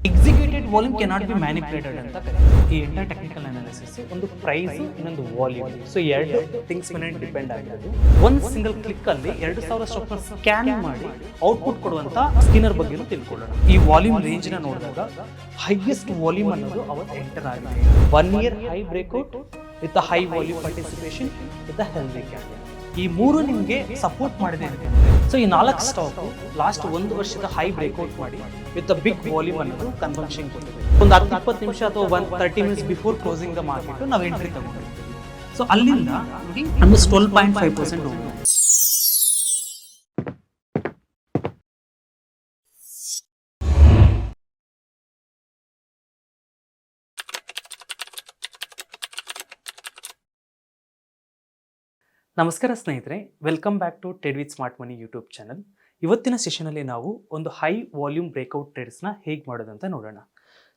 Executed volume cannot be manipulated ಅಂತ ಈ enter technical analysis ಒಂದು ಪ್ರೈಸ್ ಇನ್ನೊಂದು ವಾಲ್ಯೂಮ್ ಸೊ ಎರಡು ಥಿಂಗ್ಸ್ ಮೇಲೆ ಡಿಪೆಂಡ್ ಆಗಿರೋದು ಒಂದು ಸಿಂಗಲ್ ಕ್ಲಿಕ್ ಅಲ್ಲಿ ಎರಡು ಸಾವಿರ ಸ್ಟಾಕ್ ಸ್ಕ್ಯಾನ್ ಮಾಡಿ ಔಟ್ಪುಟ್ ಕೊಡುವಂತ ಸ್ಕಿನ್ನರ್ ಬಗ್ಗೆ ತಿಳ್ಕೊಳ್ಳೋಣ. ಈ ವಾಲ್ಯೂಮ್ ರೇಂಜ್ನ ನೋಡಿದಾಗ ಹೈಯೆಸ್ಟ್ ವಾಲ್ಯೂಮ್ ಅನ್ನೋದು ಅವತ್ತು ಎಂಟರ್ ಆಗಿದೆ. One year high breakout with high volume participation with healthy can ಈ ಮೂರು ನಿಮಗೆ ಸಪೋರ್ಟ್ ಮಾಡಿದೆ ಅಂತಂದ್ರೆ ಸೊ ಈ ನಾಲ್ಕು ಸ್ಟಾಕ್ ಲಾಸ್ಟ್ ಒಂದು ವರ್ಷದ ಹೈ ಬ್ರೇಕ್ಔಟ್ ಮಾಡಿ ವಿತ್ ಬಿಗ್ ವಾಲ್ಯೂಮ್ ಅನ್ನೋದು ಕನ್ಫರ್ಮೇಷನ್ ಕೊಟ್ಟಿದೆ. ಒಂದು ಹತ್ತು, ಇಪ್ಪತ್ತು ನಿಮಿಷ ಅಥವಾ one thirty minutes before closing the market ನಾವು ಎಂಟ್ರಿ ತಗೊಂಡಿರ್ತೀವಿ. ಸೊ ಅಲ್ಲಿಂದ ಟ್ವೆಲ್ ಪಾಯಿಂಟ್ ಫೈವ್ ಪರ್ಸೆಂಟ್ ನಮಸ್ಕಾರ ಸ್ನೇಹಿತರೆ welcome back to Ted with smart money YouTube channel ಇವತ್ತಿನ ಸೆಷನಲ್ಲಿ ನಾವು ಒಂದು ಹೈ ವಾಲ್ಯೂಮ್ ಬ್ರೇಕ್ಔಟ್ ಟ್ರೇಡ್ಸ್ನ ಹೇಗೆ ಮಾಡೋದು ಅಂತ ನೋಡೋಣ.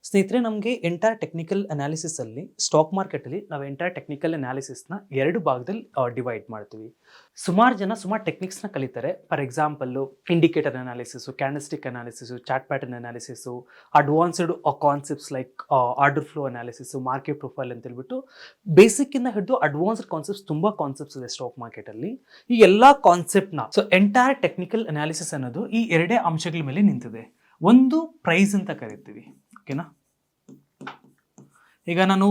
ಸ್ನೇಹಿತರೆ, ನಮಗೆ ಎಂಟೈರ್ ಟೆಕ್ನಿಕಲ್ ಅನಾಲಿಸಿಸಲ್ಲಿ ಸ್ಟಾಕ್ ಮಾರ್ಕೆಟಲ್ಲಿ ನಾವು ಎಂಟೈರ್ ಟೆಕ್ನಿಕಲ್ ಅನಾಲಿಸಿಸ್ನ ಎರಡು ಭಾಗದಲ್ಲಿ ಡಿವೈಡ್ ಮಾಡ್ತೀವಿ. ಸುಮಾರು ಜನ ಸುಮಾರು ಟೆಕ್ನಿಕ್ಸ್ನ ಕಲಿತಾರೆ. For example indicator analysis candlestick analysis chart pattern analysis advanced concepts like order flow analysis market profile ಅಂತ ಹೇಳ್ಬಿಟ್ಟು ಬೇಸಿಕ್ಕಿಂದ ಹಿಡಿದು ಅಡ್ವಾನ್ಸ್ಡ್ ಕಾನ್ಸೆಪ್ಟ್ಸ್ ತುಂಬ ಕಾನ್ಸೆಪ್ಟ್ಸ್ ಇದೆ ಸ್ಟಾಕ್ ಮಾರ್ಕೆಟಲ್ಲಿ ಈ ಎಲ್ಲ ಕಾನ್ಸೆಪ್ಟ್ನ ಸೊ ಎಂಟೈರ್ ಟೆಕ್ನಿಕಲ್ ಅನಾಲಿಸಿಸ್ ಅನ್ನೋದು ಈ ಎರಡೇ ಅಂಶಗಳ ಮೇಲೆ ನಿಂತಿದೆ. ಒಂದು ಪ್ರೈಸ್ ಅಂತ ಕರಿತೀವಿ. ಓಕೆನಾ ಈಗ ನಾನು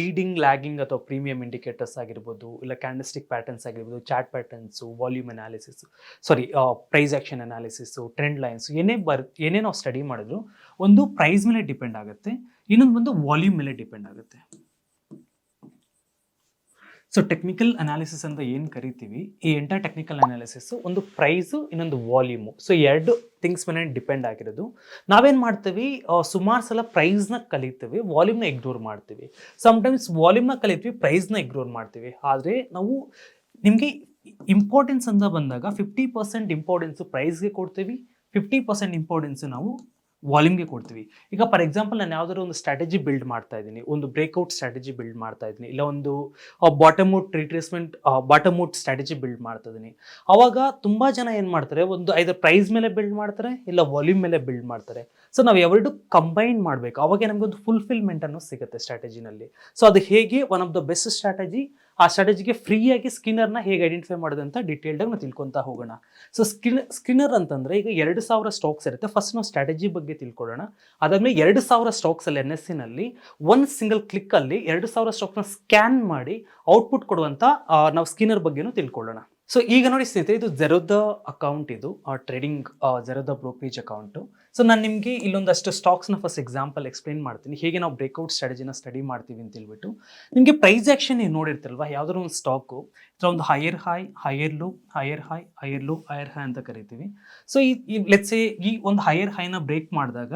ಲೀಡಿಂಗ್ ಲ್ಯಾಗಿಂಗ್ ಅಥವಾ ಪ್ರೀಮಿಯಂ ಇಂಡಿಕೇಟರ್ಸ್ ಆಗಿರ್ಬೋದು, ಇಲ್ಲ ಕ್ಯಾಂಡಸ್ಟಿಕ್ ಪ್ಯಾಟರ್ನ್ಸ್ ಆಗಿರ್ಬೋದು chart patterns volume analysis sorry price action analysis trend lines ಏನೇ ಬರ್ ಏನೇ ನಾವು ಸ್ಟಡಿ ಮಾಡಿದ್ರು, ಒಂದು ಪ್ರೈಸ್ ಮೇಲೆ ಡಿಪೆಂಡ್ ಆಗುತ್ತೆ, ಇನ್ನೊಂದು ಒಂದು ವಾಲ್ಯೂಮ್ ಮೇಲೆ ಡಿಪೆಂಡ್ ಆಗುತ್ತೆ. ಸೊ ಟೆಕ್ನಿಕಲ್ ಅನಾಲಿಸಿಸ್ ಅಂತ ಏನು ಕರಿತೀವಿ? ಈ ಎಂಟರ್ ಟೆಕ್ನಿಕಲ್ ಅನಾಲಿಸಿಸ್ ಒಂದು ಪ್ರೈಸು ಇನ್ನೊಂದು ವಾಲ್ಯೂಮು ಸೊ ಎರಡು ಥಿಂಗ್ಸ್ ಮೇಲೆ ಡಿಪೆಂಡ್ ಆಗಿರೋದು. ನಾವೇನು ಮಾಡ್ತೀವಿ? ಸುಮಾರು ಸಲ ಪ್ರೈಸ್ನ ಕಲಿತೀವಿ ವಾಲ್ಯೂಮ್ನ ಇಗ್ನೋರ್ ಮಾಡ್ತೀವಿ. ಸಮ್ಟೈಮ್ಸ್ ವಾಲ್ಯೂಮ್ನ ಕಲಿತೀವಿ ಪ್ರೈಸ್ನ ಇಗ್ನೋರ್ ಮಾಡ್ತೀವಿ. ಆದರೆ ನಾವು ನಿಮಗೆ ಇಂಪಾರ್ಟೆನ್ಸ್ ಅಂತ ಬಂದಾಗ ಫಿಫ್ಟಿ ಪರ್ಸೆಂಟ್ ಇಂಪಾರ್ಟೆನ್ಸು ಪ್ರೈಸ್ಗೆ ಕೊಡ್ತೀವಿ ಫಿಫ್ಟಿ ಪರ್ಸೆಂಟ್ ಇಂಪಾರ್ಟೆನ್ಸು ನಾವು ವಾಲ್ಯೂಮ್ಗೆ ಕೊಡ್ತೀವಿ. ಈಗ ಫಾರ್ ಎಕ್ಸಾಂಪಲ್ ನಾನು ಯಾವುದಾದ್ರು ಒಂದು ಸ್ಟ್ರಾಟಜಿ ಬಿಲ್ಡ್ ಮಾಡ್ತಾ ಇದ್ದೀನಿ, ಒಂದು ಬ್ರೇಕ್ಔಟ್ ಸ್ಟ್ರಾಟಜಿ ಬಿಲ್ಡ್ ಮಾಡ್ತಾ ಇದ್ದೀನಿ, ಇಲ್ಲ ಒಂದು bottom out retracement bottom out strategy build ಮಾಡ್ತಾ ಇದ್ದೀನಿ. ಅವಾಗ ತುಂಬ ಜನ ಏನು ಮಾಡ್ತಾರೆ, ಒಂದು ಐದರ್ ಪ್ರೈಸ್ ಮೇಲೆ ಬಿಲ್ಡ್ ಮಾಡ್ತಾರೆ, ಇಲ್ಲ ವಾಲ್ಯೂಮ್ ಮೇಲೆ ಬಿಲ್ಡ್ ಮಾಡ್ತಾರೆ. ಸೊ ನಾವು ಎರಡು ಕಂಬೈನ್ ಮಾಡಬೇಕು. ಅವಾಗ ನಮಗೆ ಒಂದು ಫುಲ್ಫಿಲ್ಮೆಂಟ್ ಅನ್ನೋ ಸಿಗುತ್ತೆ ಸ್ಟ್ರಾಟಜಿನಲ್ಲಿ ಸೊ ಅದು ಹೇಗೆ one of the best strategy ಆ ಸ್ಟ್ರಾಟಜಿಗೆ ಫ್ರೀಯಾಗಿ ಸ್ಕಿನ್ನರ್ನ ಹೇಗೆ ಐಡೆಂಟಿಫೈ ಮಾಡೋದು ಅಂತ ಡೀಟೇಲ್ಡಾಗಿ ನಾವು ತಿಳ್ಕೊತಾ ಹೋಗೋಣ. ಸೊ ಸ್ಕಿನ್ ಸ್ಕಿನ್ನರ್ ಅಂತಂದರೆ ಈಗ ಎರಡು ಸಾವಿರ ಸ್ಟಾಕ್ಸ್ ಇರುತ್ತೆ. ಫಸ್ಟ್ ನಾವು ಸ್ಟ್ರಾಟಜಿ ಬಗ್ಗೆ ತಿಳ್ಕೊಳ್ಳೋಣ. ಅದಾದ್ಮೇಲೆ ಎರಡು ಸಾವಿರ ಸ್ಟಾಕ್ಸಲ್ಲಿ ಎನ್ ಎಸ್ ಸಿನಲ್ಲಿ ಒಂದು ಸಿಂಗಲ್ ಕ್ಲಿಕ್ಕಲ್ಲಿ ಎರಡು ಸಾವಿರ ಸ್ಟಾಕ್ಸ್ನ ಸ್ಕ್ಯಾನ್ ಮಾಡಿ ಔಟ್ಪುಟ್ ಕೊಡುವಂಥ ಆ, ನಾವು ಸ್ಕಿನ್ನರ್ ಬಗ್ಗೆನೂ ತಿಳ್ಕೊಳ್ಳೋಣ. ಸೊ ಈಗ ನೋಡಿ ಸ್ನೇಹಿತರೆ, ಇದು ಜೆರೋದ ಅಕೌಂಟ್ ಇದು trading Zerodha brokerage account so ನಾನು ನಿಮಗೆ ಇಲ್ಲೊಂದಷ್ಟು ಸ್ಟಾಕ್ಸ್ನ ಫಸ್ಟ್ ಎಕ್ಸಾಂಪಲ್ ಎಕ್ಸ್ಪ್ಲೇನ್ ಮಾಡ್ತೀನಿ. ಹೇಗೆ ನಾವು ಬ್ರೇಕ್ಔಟ್ ಸ್ಟ್ರಾಟಜಿನ ಸ್ಟಡಿ ಮಾಡ್ತೀವಿ ಅಂತ ಹೇಳ್ಬಿಟ್ಟು. ನಿಮಗೆ ಪ್ರೈಸ್ ಆ್ಯಕ್ಷನ್ ನೀವು ನೋಡಿರ್ತಿಲ್ವಾ ಯಾವುದಾದ್ರು ಒಂದು ಸ್ಟಾಕು ಇದರ ಒಂದು higher high higher low higher high higher low higher high ಅಂತ ಕರಿತೀವಿ. ಸೊ ಈ ಲೆಟ್ಸ್ ಈ ಒಂದು ಹೈಯರ್ ಹೈನ ಬ್ರೇಕ್ ಮಾಡಿದಾಗ,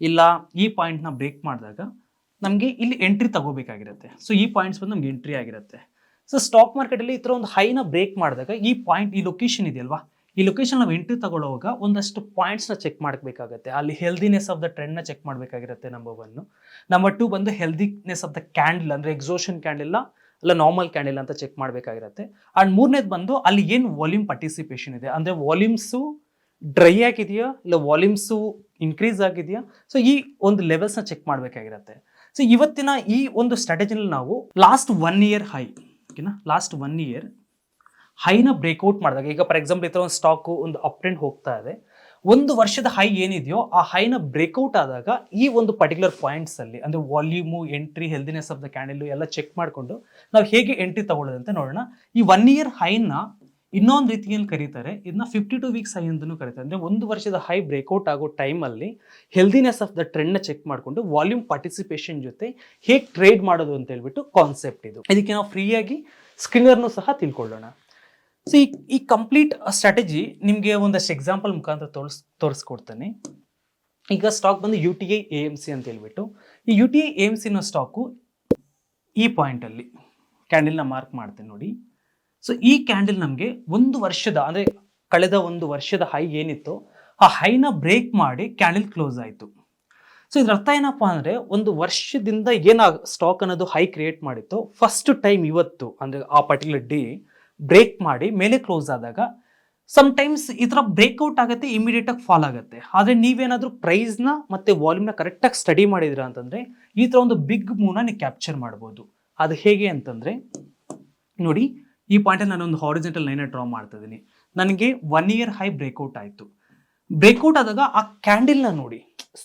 ಇಲ್ಲ ಈ ಪಾಯಿಂಟ್ನ ಬ್ರೇಕ್ ಮಾಡಿದಾಗ, ನಮಗೆ ಇಲ್ಲಿ ಎಂಟ್ರಿ ತಗೋಬೇಕಾಗಿರುತ್ತೆ. ಸೊ ಈ ಪಾಯಿಂಟ್ಸ್ ಬಂದು ನಮ್ಗೆ ಎಂಟ್ರಿ ಆಗಿರುತ್ತೆ. ಸೊ ಸ್ಟಾಕ್ ಮಾರ್ಕೆಟಲ್ಲಿ ಈ ಥರ ಒಂದು ಹೈನ ಬ್ರೇಕ್ ಮಾಡಿದಾಗ ಈ ಪಾಯಿಂಟ್ ಈ ಲೊಕೇಶನ್ ಇದೆಯಲ್ವಾ? ಈ ಲೊಕೇಶನ್ ನಾವು ಎಂಟ್ರಿ ತಗೊಳ್ಳುವಾಗ ಒಂದಷ್ಟು ಪಾಯಿಂಟ್ಸ್ನ ಚೆಕ್ ಮಾಡಬೇಕಾಗುತ್ತೆ. ಅಲ್ಲಿ ಹೆಲ್ದಿನೆಸ್ ಆಫ್ ದ ಟ್ರೆಂಡ್ನ ಚೆಕ್ ಮಾಡಬೇಕಾಗಿರುತ್ತೆ ನಂಬರ್ ಒನ್ನು ನಂಬರ್ ಟು ಬಂದು ಹೆಲ್ದಿನೆಸ್ ಆಫ್ ದ ಕ್ಯಾಂಡಲ್ ಅಂದರೆ ಎಕ್ಸೋಷನ್ ಕ್ಯಾಂಡಲ್ ಅಲ್ಲ ನಾರ್ಮಲ್ ಕ್ಯಾಂಡಲ್ ಅಂತ ಚೆಕ್ ಮಾಡಬೇಕಾಗಿರುತ್ತೆ. ಆ್ಯಂಡ್ ಮೂರನೇದು ಬಂದು ಅಲ್ಲಿ ಏನು ವಾಲ್ಯೂಮ್ ಪಾರ್ಟಿಸಿಪೇಷನ್ ಇದೆ? ಅಂದರೆ ವಾಲ್ಯೂಮ್ಸು ಡ್ರೈ ಆಗಿದೆಯಾ, ಇಲ್ಲ ವಾಲ್ಯೂಮ್ಸು ಇನ್ಕ್ರೀಸ್ ಆಗಿದೆಯಾ? ಸೊ ಈ ಒಂದು ಲೆವೆಲ್ಸ್ನ ಚೆಕ್ ಮಾಡಬೇಕಾಗಿರುತ್ತೆ. ಸೊ ಇವತ್ತಿನ ಈ ಒಂದು ಸ್ಟ್ರಾಟಜಿನಲ್ಲಿ ನಾವು ಲಾಸ್ಟ್ ಒನ್ ಇಯರ್ ಹೈ ಓಕೆನಾ? ಲಾಸ್ಟ್ ಒನ್ ಇಯರ್ ಹೈನ ಬ್ರೇಕ್ಔಟ್ ಮಾಡಿದಾಗ, ಈಗ ಫಾರ್ ಎಕ್ಸಾಂಪಲ್ ಈ ಥರ ಒಂದು ಸ್ಟಾಕು ಒಂದು ಅಪ್ ಟ್ರೆಂಡ್ ಹೋಗ್ತಾ ಇದೆ. ಒಂದು ವರ್ಷದ ಹೈ ಏನಿದೆಯೋ, ಆ ಹೈನ ಬ್ರೇಕ್ಔಟ್ ಆದಾಗ ಈ ಒಂದು ಪರ್ಟಿಕ್ಯುಲರ್ ಪಾಯಿಂಟ್ಸಲ್ಲಿ ಅಂದರೆ volume entry healthiness of the candle ಎಲ್ಲ ಚೆಕ್ ಮಾಡಿಕೊಂಡು, ನಾವು ಹೇಗೆ ಎಂಟ್ರಿ ತಗೊಳ್ಳೋದಂತೆ ನೋಡೋಣ. ಈ ಒನ್ ಇಯರ್ ಹೈನ ಇನ್ನೊಂದು ರೀತಿಯಲ್ಲಿ ಕರೀತಾರೆ ಇದನ್ನ ಫಿಫ್ಟಿ ಟು ವೀಕ್ಸ್ ಹೈ ಅಂತಲೂ ಕರೀತಾರೆ. ಅಂದರೆ ಒಂದು ವರ್ಷದ ಹೈ ಬ್ರೇಕ್ಔಟ್ ಆಗೋ ಟೈಮಲ್ಲಿ ಹೆಲ್ದಿನೆಸ್ ಆಫ್ ದ ಟ್ರೆಂಡ್ನ ಚೆಕ್ ಮಾಡಿಕೊಂಡು ವಾಲ್ಯೂಮ್ ಪಾರ್ಟಿಸಿಪೇಷನ್ ಜೊತೆ ಹೇಗೆ ಟ್ರೇಡ್ ಮಾಡೋದು ಅಂತ ಹೇಳ್ಬಿಟ್ಟು ಕಾನ್ಸೆಪ್ಟ್ ಇದು. ಇದಕ್ಕೆ ನಾವು ಫ್ರೀಯಾಗಿ ಸ್ಕ್ರೀನರ್ನು ಸಹ ತಿಳ್ಕೊಳ್ಳೋಣ. ಸೊ ಈ ಈ ಕಂಪ್ಲೀಟ್ ಸ್ಟ್ರಾಟಜಿ ನಿಮಗೆ ಒಂದಷ್ಟು ಎಕ್ಸಾಂಪಲ್ ಮುಖಾಂತರ ತೋರಿಸ್, ತೋರಿಸ್ಕೊಡ್ತೇನೆ. ಈಗ ಸ್ಟಾಕ್ ಬಂದು U T I A M C ಅಂತ ಹೇಳ್ಬಿಟ್ಟು, ಈ U T I A M ಸಿನ ಸ್ಟಾಕು ಈ ಪಾಯಿಂಟಲ್ಲಿ ಕ್ಯಾಂಡಲ್ನ ಮಾರ್ಕ್ ಮಾಡ್ತೇನೆ ನೋಡಿ. ಸೊ ಈ ಕ್ಯಾಂಡಲ್ ನಮಗೆ ಒಂದು ವರ್ಷದ, ಅಂದರೆ ಕಳೆದ ಒಂದು ವರ್ಷದ ಹೈ ಏನಿತ್ತು, ಆ ಹೈನ ಬ್ರೇಕ್ ಮಾಡಿ ಕ್ಯಾಂಡಲ್ ಕ್ಲೋಸ್ ಆಯಿತು. ಸೊ ಇದ್ರ ಅರ್ಥ ಏನಪ್ಪ ಅಂದರೆ ಒಂದು ವರ್ಷದಿಂದ ಏನು ಸ್ಟಾಕ್ ಅನ್ನೋದು ಹೈ ಕ್ರಿಯೇಟ್ ಮಾಡಿತ್ತು ಫಸ್ಟ್ ಟೈಮ್ ಇವತ್ತು, ಅಂದರೆ ಆ ಪರ್ಟಿಕ್ಯುಲರ್ ಡೇ ಬ್ರೇಕ್ ಮಾಡಿ ಮೇಲೆ ಕ್ಲೋಸ್ ಆದಾಗ ಟೈಮ್ಸ್ ಈ ಥರ ಬ್ರೇಕ್ಔಟ್ ಆಗುತ್ತೆ ಇಮಿಡಿಯೇಟಾಗಿ ಫಾಲ್ ಆಗುತ್ತೆ. ಆದರೆ ನೀವೇನಾದರೂ ಪ್ರೈಸ್ನ ಮತ್ತೆ ವಾಲ್ಯೂಮ್ನ ಕರೆಕ್ಟಾಗಿ ಸ್ಟಡಿ ಮಾಡಿದಿರ ಅಂತಂದರೆ, ಈ ಥರ ಒಂದು ಬಿಗ್ ಮೂನ ನೀವು ಕ್ಯಾಪ್ಚರ್ ಮಾಡ್ಬೋದು. ಅದು ಹೇಗೆ ಅಂತಂದರೆ, ನೋಡಿ ಈ ಪಾಯಿಂಟಲ್ಲಿ ನಾನು ಒಂದು ಹಾರಿಜೆಂಟಲ್ ಲೈನ ಡ್ರಾ ಮಾಡ್ತಾ ಇದ್ದೀನಿ. ನನಗೆ ಒನ್ ಇಯರ್ ಹೈ ಬ್ರೇಕ್ಔಟ್ ಆಯಿತು. ಬ್ರೇಕ್ಔಟ್ ಆದಾಗ ಆ ಕ್ಯಾಂಡಲ್ನ ನೋಡಿ.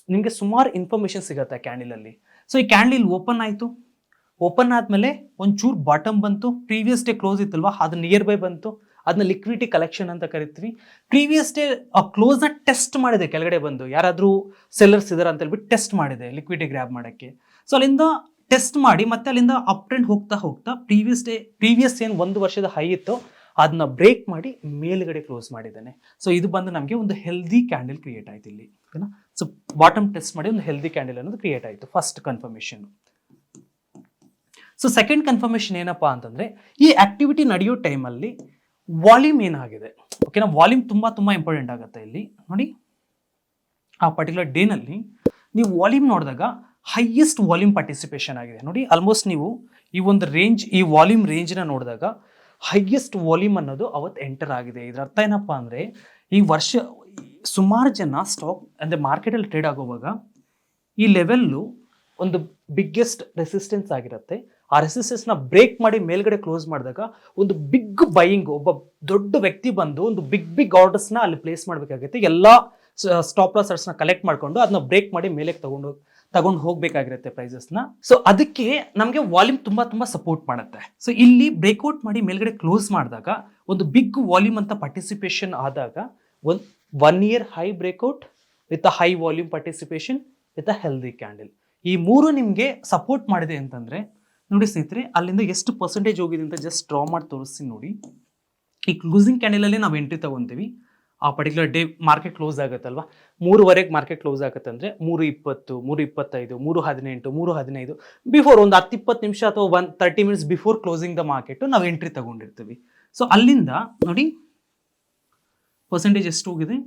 ನಿಮಗೆ ಸುಮಾರು ಇನ್ಫಾರ್ಮೇಷನ್ ಸಿಗುತ್ತೆ ಆ ಕ್ಯಾಂಡಲಲ್ಲಿ ಸೊ ಈ ಕ್ಯಾಂಡಲ್ ಓಪನ್ ಆಯಿತು. ಓಪನ್ ಆದಮೇಲೆ ಒಂಚೂರು ಬಾಟಮ್ ಬಂತು. ಪ್ರೀವಿಯಸ್ ಡೇ ಕ್ಲೋಸ್ ಇತ್ತಲ್ವಾ? ಅದು ನಿಯರ್ ಬೈ ಬಂತು. ಅದನ್ನ ಲಿಕ್ವಿಡಿಟಿ ಕಲೆಕ್ಷನ್ ಅಂತ ಕರಿತೀವಿ. ಪ್ರೀವಿಯಸ್ ಡೇ ಆ ಕ್ಲೋಸ್ನ ಟೆಸ್ಟ್ ಮಾಡಿದೆ. ಕೆಳಗಡೆ ಬಂದು. ಯಾರಾದರೂ ಸೆಲ್ಲರ್ಸ್ ಇದಾರೆ ಅಂತ ಹೇಳ್ಬಿಟ್ಟು ಟೆಸ್ಟ್ ಮಾಡಿದೆ ಲಿಕ್ವಿಡಿಟಿ ಗ್ರ್ಯಾಬ್ ಮಾಡೋಕ್ಕೆ. ಸೊ ಅಲ್ಲಿಂದ ಟೆಸ್ಟ್ ಮಾಡಿ ಮತ್ತೆ ಅಲ್ಲಿಂದ ಅಪ್ ಟ್ರೆಂಡ್ ಹೋಗ್ತಾ ಹೋಗ್ತಾ ಪ್ರೀವಿಯಸ್ ಡೇ ಪ್ರೀವಿಯಸ್ ಏನು ಒಂದು ವರ್ಷದ ಹೈ ಇತ್ತು ಅದನ್ನ ಬ್ರೇಕ್ ಮಾಡಿ ಮೇಲ್ಗಡೆ ಕ್ಲೋಸ್ ಮಾಡಿದ್ದಾನೆ. ಸೊ ಇದು ಬಂದು ನಮಗೆ ಒಂದು ಹೆಲ್ದಿ ಕ್ಯಾಂಡಲ್ ಕ್ರಿಯೇಟ್ ಆಯ್ತು ಇಲ್ಲಿ. ಓಕೆನಾ? ಸೊ ಬಾಟಮ್ ಟೆಸ್ಟ್ ಮಾಡಿ ಒಂದು ಹೆಲ್ದಿ ಕ್ಯಾಂಡಲ್ ಅನ್ನೋದು ಕ್ರಿಯೇಟ್ ಆಯಿತು first confirmation so second confirmation ಏನಪ್ಪಾ ಅಂತಂದ್ರೆ, ಈ ಆಕ್ಟಿವಿಟಿ ನಡೆಯೋ ಟೈಮಲ್ಲಿ ವಾಲ್ಯೂಮ್ ಏನಾಗಿದೆ? ಓಕೆನಾ? ವಾಲ್ಯೂಮ್ ತುಂಬಾ ತುಂಬಾ ಇಂಪಾರ್ಟೆಂಟ್ ಆಗುತ್ತೆ ಇಲ್ಲಿ. ನೋಡಿ, ಆ ಪರ್ಟಿಕ್ಯುಲರ್ ಡೇನಲ್ಲಿ ನೀವು ವಾಲ್ಯೂಮ್ ನೋಡಿದಾಗ ಹೈಯೆಸ್ಟ್ ವಾಲ್ಯೂಮ್ ಪಾರ್ಟಿಸಿಪೇಷನ್ ಆಗಿದೆ. ನೋಡಿ ಆಲ್ಮೋಸ್ಟ್ ನೀವು ಈ ಒಂದು ರೇಂಜ್ ಈ ವಾಲ್ಯೂಮ್ ರೇಂಜ್ನ ನೋಡಿದಾಗ ಹೈಯೆಸ್ಟ್ ವಾಲ್ಯೂಮ್ ಅನ್ನೋದು ಅವತ್ತು ಎಂಟರ್ ಆಗಿದೆ. ಇದರ ಅರ್ಥ ಏನಪ್ಪ ಅಂದರೆ, ಈ ವರ್ಷ ಸುಮಾರು ಜನ ಸ್ಟಾಕ್ ಅಂದರೆ ಮಾರ್ಕೆಟಲ್ಲಿ ಟ್ರೇಡ್ ಆಗುವಾಗ ಈ ಲೆವೆಲ್ಲು ಒಂದು ಬಿಗ್ಗೆಸ್ಟ್ ರೆಸಿಸ್ಟೆನ್ಸ್ ಆಗಿರುತ್ತೆ. ಆ ರೆಸಿಸ್ಟೆನ್ಸ್ನ ಬ್ರೇಕ್ ಮಾಡಿ ಮೇಲ್ಗಡೆ ಕ್ಲೋಸ್ ಮಾಡಿದಾಗ ಒಂದು ಬಿಗ್ ಬೈಯಿಂಗ್ ಒಬ್ಬ ದೊಡ್ಡ ವ್ಯಕ್ತಿ ಬಂದು ಒಂದು ಬಿಗ್ ಬಿಗ್ ಆರ್ಡರ್ಸ್ನ ಅಲ್ಲಿ ಪ್ಲೇಸ್ ಮಾಡಬೇಕಾಗುತ್ತೆ. ಎಲ್ಲ ಸ್ಟಾಪ್ ಲಾಸರ್ಸ್ನ ಕಲೆಕ್ಟ್ ಮಾಡಿಕೊಂಡು ಅದನ್ನ ಬ್ರೇಕ್ ಮಾಡಿ ಮೇಲೆ ತಗೊಂಡು ತಗೊಂಡು ಹೋಗ್ಬೇಕಾಗಿರುತ್ತೆ ಪ್ರೈಸಸ್ನ ಸೊ ಅದಕ್ಕೆ ನಮಗೆ ವಾಲ್ಯೂಮ್ ತುಂಬಾ ತುಂಬಾ ಸಪೋರ್ಟ್ ಮಾಡುತ್ತೆ. ಸೊ ಇಲ್ಲಿ ಬ್ರೇಕ್ಔಟ್ ಮಾಡಿ ಮೇಲ್ಗಡೆ ಕ್ಲೋಸ್ ಮಾಡಿದಾಗ ಒಂದು ಬಿಗ್ ವಾಲ್ಯೂಮ್ ಅಂತ ಪಾರ್ಟಿಸಿಪೇಷನ್ ಆದಾಗ ಒಂದು one year high breakout with a high volume participation with a healthy candle ಈ ಮೂರು ನಿಮಗೆ ಸಪೋರ್ಟ್ ಮಾಡಿದೆ ಅಂತಂದ್ರೆ, ನೋಡಿ ಸ್ನೇಹಿತರೆ, ಅಲ್ಲಿಂದ ಎಷ್ಟು ಪರ್ಸೆಂಟೇಜ್ ಹೋಗಿದೆ ಅಂತ ಜಸ್ಟ್ ಡ್ರಾ ಮಾಡಿ ತೋರಿಸ್ತೀನಿ ನೋಡಿ. ಈ ಕ್ಲೂಸಿಂಗ್ ಕ್ಯಾಂಡಲಲ್ಲಿ ನಾವು ಎಂಟ್ರಿ ತಗೊಂತೀವಿ. ಆ ಪರ್ಟಿಕ್ಯುಲರ್ ಡೇ ಮಾರ್ಕೆಟ್ ಕ್ಲೋಸ್ ಆಗುತ್ತಲ್ವಾ? ಮೂರುವರೆಗೆ ಮಾರ್ಕೆಟ್ ಕ್ಲೋಸ್ ಆಗುತ್ತೆ ಅಂದರೆ ಮೂರು ಇಪ್ಪತ್ತು, ಮೂರು ಇಪ್ಪತ್ತೈದು, ಮೂರು ಹದಿನೆಂಟು, ಮೂರು ಹದಿನೈದು ಬಿಫೋರ್ ಒಂದು ಹತ್ತು ಇಪ್ಪತ್ತು ನಿಮಿಷ ಅಥವಾ one thirty minutes before closing the market ನಾವು ಎಂಟ್ರಿ ತಗೊಂಡಿರ್ತೀವಿ. ಸೊ ಅಲ್ಲಿಂದ ನೋಡಿ ಪರ್ಸೆಂಟೇಜ್ ಎಷ್ಟು ಹೋಗಿದೆ?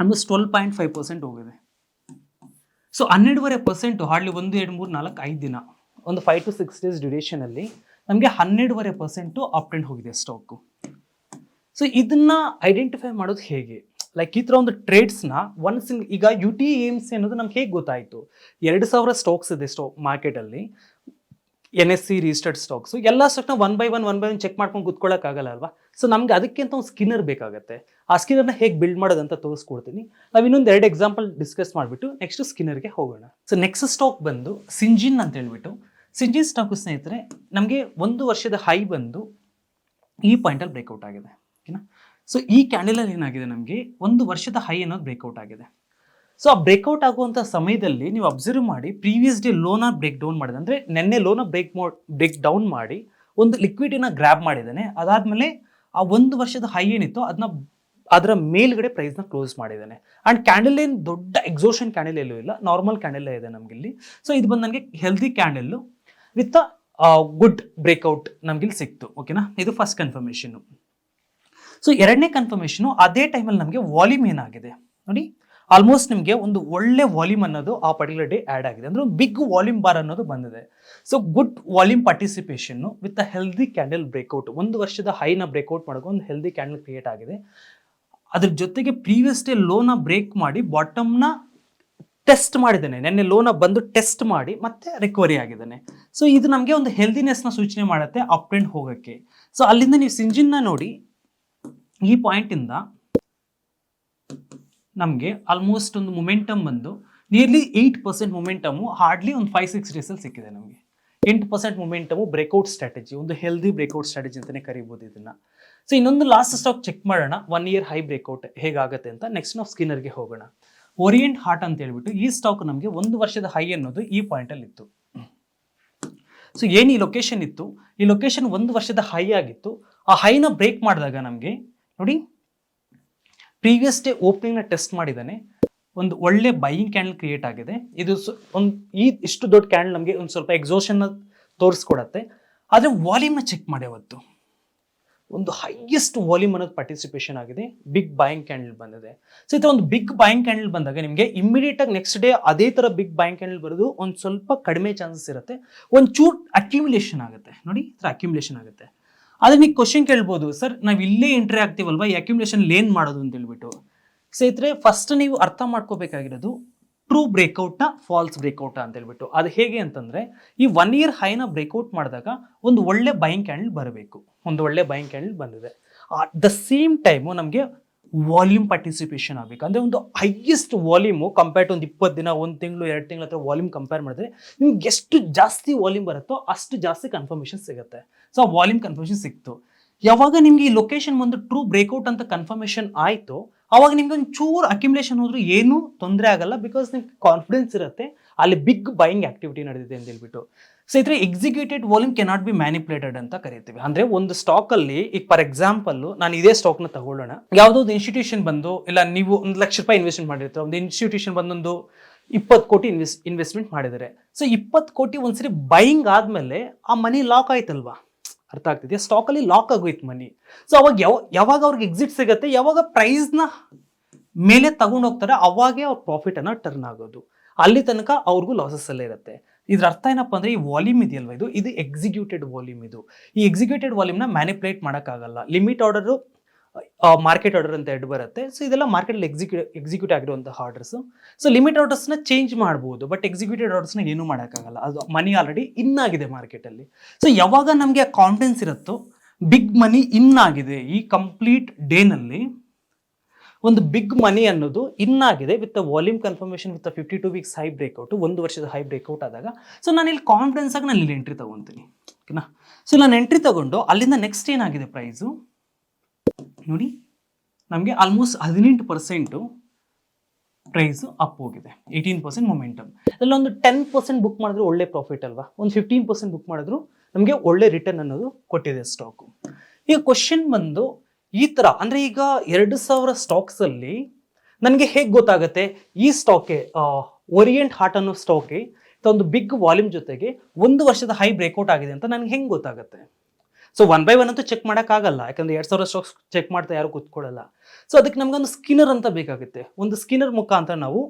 ಅಂದ್ರೆ ಟ್ವೆಲ್ ಪಾಯಿಂಟ್ ಫೈವ್ ಪರ್ಸೆಂಟ್ ಹೋಗಿದೆ. ಸೊ ಹನ್ನೆರಡುವರೆ ಪರ್ಸೆಂಟು ಹಾರ್ಡ್ಲಿ ಒಂದು, ಎರಡು, ಮೂರು, ನಾಲ್ಕು, ಐದು ದಿನ. ಒಂದು ಫೈವ್ ಟು ಸಿಕ್ಸ್ ಡೇಸ್ ಡ್ಯೂರೇಷನಲ್ಲಿ ನಮಗೆ ಹನ್ನೆರಡುವರೆ ಪರ್ಸೆಂಟು ಅಪ್ ಹೋಗಿದೆ ಸ್ಟಾಕು ಸೊ ಇದನ್ನ ಐಡೆಂಟಿಫೈ ಮಾಡೋದು ಹೇಗೆ? ಲೈಕ್ ಈ ಥರ ಒಂದು ಟ್ರೇಡ್ಸ್ನ ಒನ್ ಸಿಂಗ್ ಈಗ ಯು ಟಿ ಎಂ ಅನ್ನೋದು ನಮ್ಗೆ ಹೇಗೆ ಗೊತ್ತಾಯಿತು? ಎರಡು ಸಾವಿರ ಸ್ಟಾಕ್ಸ್ ಇದೆ ಸ್ಟಾಕ್ ಮಾರ್ಕೆಟಲ್ಲಿ N S C registered stocks ಎಲ್ಲ ಸ್ಟಾಕ್ನ one by one one by one check ಮಾಡ್ಕೊಂಡು ಕೂತ್ಕೊಳ್ಳೋಕ್ಕಾಗಲ್ಲ ಅಲ್ವಾ? ಸೊ ನಮ್ಗೆ ಅದಕ್ಕೆ ಅಂತ ಒಂದು ಸ್ಕಿನ್ನರ್ ಬೇಕಾಗುತ್ತೆ. ಆ ಸ್ಕಿನ್ನರ್ನ ಹೇಗೆ ಬಿಲ್ಡ್ ಮಾಡೋದಂತ ತೋರಿಸ್ಕೊಡ್ತೀನಿ. ನಾವು ಇನ್ನೊಂದು ಎರಡು ಎಕ್ಸಾಂಪಲ್ ಡಿಸ್ಕಸ್ ಮಾಡಿಬಿಟ್ಟು ನೆಕ್ಸ್ಟ್ ಸ್ಕಿನ್ನರ್ಗೆ ಹೋಗೋಣ. ಸೊ ನೆಕ್ಸ್ಟ್ ಸ್ಟಾಕ್ ಬಂದು ಸಿಂಜಿನ್ ಅಂತ ಹೇಳ್ಬಿಟ್ಟು. ಸಿಂಜಿನ್ ಸ್ಟಾಕ್ ಸ್ನೇಹಿತರೆ, ನಮಗೆ ಒಂದು ವರ್ಷದ ಹೈ ಬಂದು ಈ ಪಾಯಿಂಟಲ್ಲಿ ಬ್ರೇಕ್ಔಟ್ ಆಗಿದೆ. ಓಕೆನಾ? ಸೊ ಈ ಕ್ಯಾಂಡಲಲ್ಲಿ ಏನಾಗಿದೆ ನಮಗೆ? ಒಂದು ವರ್ಷದ ಹೈ ಅನ್ನೋದು ಬ್ರೇಕ್ಔಟ್ ಆಗಿದೆ. ಸೊ ಆ ಬ್ರೇಕ್ಔಟ್ ಆಗುವಂಥ ಸಮಯದಲ್ಲಿ ನೀವು ಅಬ್ಸರ್ವ್ ಮಾಡಿ ಪ್ರೀವಿಯಸ್ ಡೇ ಲೋನ ಬ್ರೇಕ್ ಡೌನ್ ಮಾಡಿದೆ. ಅಂದರೆ ನೆನ್ನೆ ಲೋನ ಬ್ರೇಕ್ ಮೋ ಬ್ರೇಕ್ ಡೌನ್ ಮಾಡಿ, ಒಂದು ಲಿಕ್ವಿಡಿನ ಗ್ರ್ಯಾಬ್ ಮಾಡಿದ್ದಾನೆ. ಅದಾದಮೇಲೆ ಆ ಒಂದು ವರ್ಷದ ಹೈ ಏನಿತ್ತು ಅದನ್ನ ಅದರ ಮೇಲ್ಗಡೆ ಪ್ರೈಸ್ನ ಕ್ಲೋಸ್ ಮಾಡಿದ್ದಾನೆ. ಆ್ಯಂಡ್ ಕ್ಯಾಂಡಲ್ ಏನು ದೊಡ್ಡ ಎಕ್ಸೋಷನ್ ಕ್ಯಾಂಡಲ್ ಎಲ್ಲೂ ಇಲ್ಲ. ನಾರ್ಮಲ್ ಕ್ಯಾಂಡಲ್ಲೇ ಇದೆ ನಮಗಿಲ್ಲಿ ಸೊ ಇದು ಬಂದು ನನಗೆ healthy candle with good breakout ನಮಗಿಲ್ಲಿ ಸಿಕ್ತು. ಓಕೆನಾ? ಇದು ಫಸ್ಟ್ ಕನ್ಫರ್ಮೇಷನು ಸೊ ಎರಡನೇ ಕನ್ಫರ್ಮೇಷನು ಅದೇ ಟೈಮಲ್ಲಿ ನಮಗೆ ವಾಲ್ಯೂಮ್ ಏನಾಗಿದೆ? ನೋಡಿ ಆಲ್ಮೋಸ್ಟ್ ನಿಮಗೆ ಒಂದು ಒಳ್ಳೆ ವಾಲ್ಯೂಮ್ ಅನ್ನೋದು ಆ ಪರ್ಟಿಕ್ಯುಲರ್ ಡೇ ಆ್ಯಡ್ ಆಗಿದೆ. ಅಂದರೆ ಬಿಗ್ ವಾಲ್ಯೂಮ್ ಬಾರ್ ಅನ್ನೋದು ಬಂದಿದೆ. So good volume participation with a healthy candle breakout ಒಂದು ವರ್ಷದ ಹೈನ ಬ್ರೇಕ್ಔಟ್ ಮಾಡೋಕೆ ಒಂದು ಹೆಲ್ದಿ ಕ್ಯಾಂಡಲ್ ಕ್ರಿಯೇಟ್ ಆಗಿದೆ. ಅದ್ರ ಜೊತೆಗೆ ಪ್ರೀವಿಯಸ್ ಡೇ ಲೋನ ಬ್ರೇಕ್ ಮಾಡಿ ಬಾಟಮ್ನ ಟೆಸ್ಟ್ ಮಾಡಿದ್ದಾನೆ. ನೆನ್ನೆ ಲೋನ ಬಂದು ಟೆಸ್ಟ್ ಮಾಡಿ ಮತ್ತೆ ರಿಕವರಿ ಆಗಿದ್ದಾನೆ. ಸೊ ಇದು ನಮಗೆ ಒಂದು ಹೆಲ್ದಿನೆಸ್ನ ಸೂಚನೆ ಮಾಡುತ್ತೆ ಅಪ್ ಟ್ರೆಂಡ್ ಹೋಗೋಕ್ಕೆ. ಸೊ ಅಲ್ಲಿಂದ ನೀವು ಸಿಂಜಿನ್ನ ನೋಡಿ ಈ ಪಾಯಿಂಟಿಂದ ನಮಗೆ ಆಲ್ಮೋಸ್ಟ್ ಒಂದು ಮೊಮೆಂಟಮ್ ಬಂದು nearly eight percent momentum hardly ಒಂದು ಫೈವ್ ಸಿಕ್ಸ್ ಡೇಸಲ್ಲಿ ಸಿಕ್ಕಿದೆ ನಮಗೆ. ಎಂಟು ಪರ್ಸೆಂಟ್ ಮೊಮೆಂಟಮು ಬ್ರೇಕ್ಔಟ್ ಸ್ಟ್ರಾಟಜಿ ಒಂದು ಹೆಲ್ದಿ ಬ್ರೇಕ್ಔಟ್ ಸ್ಟ್ರಾಟಜಿ ಅಂತಲೇ ಕರಿಬೋದು ಇದನ್ನು. ಸೊ ಇನ್ನೊಂದು ಲಾಸ್ಟ್ ಸ್ಟಾಕ್ ಚೆಕ್ ಮಾಡೋಣ. ಒನ್ ಇಯರ್ ಹೈ ಬ್ರೇಕ್ಔಟ್ ಹೇಗಾಗುತ್ತೆ ಅಂತ ನೆಕ್ಸ್ಟ್ ನಾವು ಸ್ಕಿನ್ನರ್ಗೆ ಹೋಗೋಣ. ಓರಿಯೆಂಟ್ ಹಾರ್ಟ್ ಅಂತ ಹೇಳ್ಬಿಟ್ಟು ಈ ಸ್ಟಾಕ್ ನಮಗೆ ಒಂದು ವರ್ಷದ ಹೈ ಅನ್ನೋದು ಈ ಪಾಯಿಂಟಲ್ಲಿ ಇತ್ತು. ಸೊ ಏನು ಈ ಲೊಕೇಶನ್ ಇತ್ತು? ಈ ಲೊಕೇಶನ್ ಒಂದು ವರ್ಷದ ಹೈ ಆಗಿತ್ತು. ಆ ಹೈನ ಬ್ರೇಕ್ ಮಾಡಿದಾಗ ನಮಗೆ ನೋಡಿ. ಪ್ರೀವಿಯಸ್ ಡೇ ಓಪನಿಂಗ್ನ ಟೆಸ್ಟ್ ಮಾಡಿದ್ದಾನೆ. ಒಂದು ಒಳ್ಳೆ ಬೈಯಿಂಗ್ ಕ್ಯಾಂಡಲ್ ಕ್ರಿಯೇಟ್ ಆಗಿದೆ. ಇದು ಒಂದು ಈ ಇಷ್ಟು ದೊಡ್ಡ ಕ್ಯಾಂಡಲ್ ನಮಗೆ ಒಂದು ಸ್ವಲ್ಪ ಎಕ್ಸೋಷನ್ನ ತೋರಿಸ್ಕೊಡತ್ತೆ. ಆದರೆ ವಾಲ್ಯೂಮ್ನ ಚೆಕ್ ಮಾಡಿ ಅವತ್ತು. ಒಂದು ಹೈಯೆಸ್ಟ್ ವಾಲ್ಯೂಮ್ ಅನ್ನೋದು ಪಾರ್ಟಿಸಿಪೇಷನ್ ಆಗಿದೆ. ಬಿಗ್ ಬೈಯಿಂಗ್ ಕ್ಯಾಂಡಲ್ ಬಂದಿದೆ. ಸೊ ಇದು ಒಂದು ಬಿಗ್ ಬಾಯಿಂಗ್ ಕ್ಯಾಂಡಲ್ ಬಂದಾಗ ನಿಮಗೆ ಇಮಿಡಿಯೇಟ್ ಆಗಿ ನೆಕ್ಸ್ಟ್ ಡೇ ಅದೇ ಥರ ಬಿಗ್ ಬೈಯಿಂಗ್ ಕ್ಯಾಂಡಲ್ ಬರೋದು ಒಂದು ಸ್ವಲ್ಪ ಕಡಿಮೆ ಚಾನ್ಸಸ್ ಇರುತ್ತೆ. ಒಂದು ಚೂರ್ ಅಕ್ಯುಮುಲೇಷನ್ ಆಗುತ್ತೆ. ನೋಡಿ ಥರ ಅಕ್ಯುಮುಲೇಷನ್ ಆಗುತ್ತೆ. ಆದ್ರೆ ನೀವು ಕ್ವಶನ್ ಕೇಳ್ಬೋದು. ಸರ್ ನಾವು ಇಲ್ಲೇ ಎಂಟ್ರಿ ಆಗ್ತೀವಲ್ವಾ? ಅಕ್ಯುಮುಲೇಷನ್ ಏನ್ ಮಾಡೋದು ಅಂತ ಹೇಳ್ಬಿಟ್ಟು. ಸ್ನೇಹಿತರೆ ಫಸ್ಟ್ ನೀವು ಅರ್ಥ ಮಾಡ್ಕೋಬೇಕಾಗಿರೋದು ಟ್ರೂ ಬ್ರೇಕ್ಔಟ್ನ ಫಾಲ್ಸ್ ಬ್ರೇಕ್ಔಟ್ ಅಂತ ಹೇಳ್ಬಿಟ್ಟು. ಅದು ಹೇಗೆ ಅಂತಂದ್ರೆ, ಈ ಒನ್ ಇಯರ್ ಹೈನ ಬ್ರೇಕ್ಔಟ್ ಮಾಡಿದಾಗ ಒಂದು ಒಳ್ಳೆ ಬೈಂಗ್ ಕ್ಯಾಂಡಲ್ ಬರಬೇಕು. ಒಂದು ಒಳ್ಳೆ ಬೈಂಗ್ ಕ್ಯಾಂಡಲ್ ಬಂದಿದೆ. ದ ಸೇಮ್ ಟೈಮು ನಮಗೆ ವಾಲ್ಯೂಮ್ ಪಾರ್ಟಿಸಿಪೇಷನ್ ಆಗಬೇಕು. ಅಂದರೆ ಒಂದು ಹೈಯೆಸ್ಟ್ ವಾಲ್ಯೂಮು ಕಂಪೇರ್ ಟು ಒಂದು ಇಪ್ಪತ್ತು ದಿನ, ಒಂದು ತಿಂಗಳು, ಎರಡು ತಿಂಗಳ ಅಥವಾ ವಾಲ್ಯೂಮ್ ಕಂಪೇರ್ ಮಾಡಿದ್ರೆ ನಿಮ್ಗೆ ಎಷ್ಟು ಜಾಸ್ತಿ ವಾಲ್ಯೂಮ್ ಬರುತ್ತೋ ಅಷ್ಟು ಜಾಸ್ತಿ ಕನ್ಫರ್ಮೇಷನ್ ಸಿಗುತ್ತೆ. ಸೊ ಆ ವಾಲ್ಯೂಮ್ ಕನ್ಫರ್ಮೇಷನ್ ಸಿಕ್ತು. ಯಾವಾಗ ನಿಮ್ಗೆ ಈ ಲೊಕೇಶನ್ ಒಂದು ಟ್ರೂ ಬ್ರೇಕ್ಔಟ್ ಅಂತ ಕನ್ಫರ್ಮೇಷನ್ ಆಯಿತು, ಅವಾಗ ನಿಮ್ಗೆ ಒಂದು ಚೂರು ಅಕ್ಯುಮುಲೇಷನ್ ಹೋದ್ರೂ ಏನೂ ತೊಂದರೆ ಆಗಲ್ಲ ಬಿಕಾಸ್ ನಿಮ್ಗೆ ಕಾನ್ಫಿಡೆನ್ಸ್ ಇರುತ್ತೆ, ಅಲ್ಲಿ ಬಿಗ್ ಬೈಯಿಂಗ್ ಆಕ್ಟಿವಿಟಿ ನಡೆದಿದೆ ಅಂತ ಹೇಳ್ಬಿಟ್ಟು. ಸೊ ಇದ್ರೆ executed volume cannot be manipulated ಅಂತ ಕರಿತೀವಿ. ಅಂದ್ರೆ ಒಂದು ಸ್ಟಾಕ್ ಅಲ್ಲಿ, ಈಗ ಫಾರ್ ಎಕ್ಸಾಂಪಲ್ ನಾನು ಇದೇ ಸ್ಟಾಕ್ನ ತಗೊಳ್ಳೋಣ. ಯಾವುದೋ ಒಂದು ಇನ್ಸ್ಟಿಟ್ಯೂಷನ್ ಬಂದು, ಇಲ್ಲ ನೀವು ಒಂದು ಲಕ್ಷ ರೂಪಾಯಿ ಇನ್ವೆಸ್ಟ್ಮೆಂಟ್ ಮಾಡಿರ್ತೀವಿ ಒಂದು ಇನ್ಸ್ಟಿಟ್ಯೂಷನ್ ಬಂದೊಂದು ಇಪ್ಪತ್ತು ಕೋಟಿ ಇನ್ವೆಸ್ಟ್ ಇನ್ವೆಸ್ಟ್ಮೆಂಟ್ ಮಾಡಿದರೆ. ಸೊ ಇಪ್ಪತ್ತು ಕೋಟಿ ಒಂದ್ಸರಿ ಬೈಯಿಂಗ್ ಆದ್ಮೇಲೆ ಆ ಮನಿ ಲಾಕ್ ಆಯ್ತಲ್ವಾ? ಅರ್ಥ ಆಗ್ತಿದೆಯಾ? ಸ್ಟಾಕ್ ಅಲ್ಲಿ ಲಾಕ್ ಆಗೋಯ್ತು ಮನಿ. ಸೊ ಅವಾಗ ಯಾವ, ಯಾವಾಗ ಅವ್ರಿಗೆ ಎಕ್ಸಿಟ್ ಸಿಗುತ್ತೆ? ಯಾವಾಗ ಪ್ರೈಸ್ನ ಮೇಲೆ ತಗೊಂಡು ಹೋಗ್ತಾರೆ, ಅವಾಗೆ ಅವ್ರ ಪ್ರಾಫಿಟ್ ಅನ್ನ ಟರ್ನ್ ಆಗೋದು. ಅಲ್ಲಿ ತನಕ ಅವ್ರಿಗೂ ಲಾಸಸ್ ಅಲ್ಲೇ ಇರುತ್ತೆ. ಇದ್ರ ಅರ್ಥ ಏನಪ್ಪ ಅಂದ್ರೆ, ಈ ವಾಲ್ಯೂಮ್ ಇದೆಯಲ್ವ ಇದು? ಇದು ಎಕ್ಸಿಕ್ಯೂಟೆಡ್ ವಾಲ್ಯೂಮ್ ಇದು. ಈ ಎಕ್ಸಿಕ್ಯೂಟೆಡ್ ವಾಲ್ಯೂಮ್ನ ಮ್ಯಾನಿಪುಲೇಟ್ ಮಾಡೋಕ್ಕಾಗಲ್ಲ. ಲಿಮಿಟ್ ಆರ್ಡರು ಮಾರ್ಕೆಟ್ ಆರ್ಡರ್ ಅಂತ ಎರಡು ಬರುತ್ತೆ. ಸೊ ಇದೆಲ್ಲ ಮಾರ್ಕೆಟಲ್ಲಿ ಎಕ್ಸಿಕ್ಯೂ ಎಕ್ಸಿಕ್ಯೂಟ್ ಆಗಿರುವಂತಹ ಆರ್ಡರ್ಸ್ ಸೊ ಲಿಮಿಟ್ ಆರ್ಡರ್ಸ್ನ ಚೇಂಜ್ ಮಾಡ್ಬೋದು ಬಟ್ ಎಕ್ಸಿಕ್ಯೂಟೆಡ್ ಆರ್ಡರ್ಸ್ನ ಏನೂ ಮಾಡೋಕ್ಕಾಗಲ್ಲ. ಅದು ಮನಿ ಆಲ್ರೆಡಿ ಇನ್ ಆಗಿದೆ ಮಾರ್ಕೆಟಲ್ಲಿ ಸೊ ಯಾವಾಗ ನಮಗೆ ಆ ಕಾನ್ಫಿಡೆನ್ಸ್ ಇರುತ್ತೋ ಬಿಗ್ ಮನಿ ಇನ್ ಆಗಿದೆ. ಈ ಕಂಪ್ಲೀಟ್ ಡೇನಲ್ಲಿ ಒಂದು ಬಿಗ್ ಮನಿ ಅನ್ನೋದು ಇನ್ ಆಗಿದೆ with volume confirmation with fifty two weeks high breakout ಒಂದು ವರ್ಷದ ಹೈ ಬ್ರೇಕ್ಔಟ್ ಆದಾಗ. ಸೊ ನಾನು ಇಲ್ಲಿ ಕಾನ್ಫಿಡೆನ್ಸ್ ಆಗಿ ನಾನು ಇಲ್ಲಿ ಎಂಟ್ರಿ ತಗೊತೀನಿ. ಓಕೆನಾ ಸೊ ನಾನು ಎಂಟ್ರಿ ತಗೊಂಡು ಅಲ್ಲಿಂದ ನೆಕ್ಸ್ಟ್ ಏನಾಗಿದೆ ಪ್ರೈಸು ನೋಡಿ, ನಮಗೆ ಆಲ್ಮೋಸ್ಟ್ ಹದಿನೆಂಟು ಪರ್ಸೆಂಟು ಪ್ರೈಸ್ ಅಪ್ ಹೋಗಿದೆ ಏಯ್ಟೀನ್ ಪರ್ಸೆಂಟ್ ಮೊಮೆಂಟಮ್ ಅದರಲ್ಲಿ ಒಂದು ಟೆನ್ ಪರ್ಸೆಂಟ್ ಬುಕ್ ಮಾಡಿದ್ರು ಒಳ್ಳೆ ಪ್ರಾಫಿಟ್ ಅಲ್ವಾ? ಒಂದು ಫಿಫ್ಟೀನ್ ಪರ್ಸೆಂಟ್ ಬುಕ್ ಮಾಡಿದ್ರು ನಮಗೆ ಒಳ್ಳೆ ರಿಟರ್ನ್ ಅನ್ನೋದು ಕೊಟ್ಟಿದೆ ಸ್ಟಾಕು ಈಗ ಕ್ವಶನ್ ಬಂದು ಈ ಥರ ಅಂದರೆ ಈಗ ಎರಡು ಸಾವಿರ ಸ್ಟಾಕ್ಸಲ್ಲಿ ನನಗೆ ಹೇಗೆ ಗೊತ್ತಾಗುತ್ತೆ? ಈ ಸ್ಟಾಕೆ ಓರಿಯೆಂಟ್ ಹಾರ್ಟ್ ಅನ್ನೋ ಸ್ಟಾಕೆ ಒಂದು ಬಿಗ್ ವಾಲ್ಯೂಮ್ ಜೊತೆಗೆ ಒಂದು ವರ್ಷದ ಹೈ ಬ್ರೇಕ್ಔಟ್ ಆಗಿದೆ ಅಂತ ನನಗೆ ಹೆಂಗೆ ಗೊತ್ತಾಗುತ್ತೆ? ಸೊ ಒನ್ ಬೈ ಒನ್ ಅಂತೂ ಚೆಕ್ ಮಾಡೋಕ್ಕಾಗಲ್ಲ ಯಾಕಂದರೆ ಎರಡು ಸಾವಿರ ಸ್ಟಾಕ್ಸ್ ಚೆಕ್ ಮಾಡ್ತಾ ಯಾರು ಕೂತ್ಕೊಳ್ಳಲ್ಲ. ಸೊ ಅದಕ್ಕೆ ನಮಗೊಂದು ಸ್ಕಿನ್ನರ್ ಅಂತ ಬೇಕಾಗುತ್ತೆ. ಒಂದು ಸ್ಕಿನ್ನರ್ ಮುಖಾಂತರ ನಾವು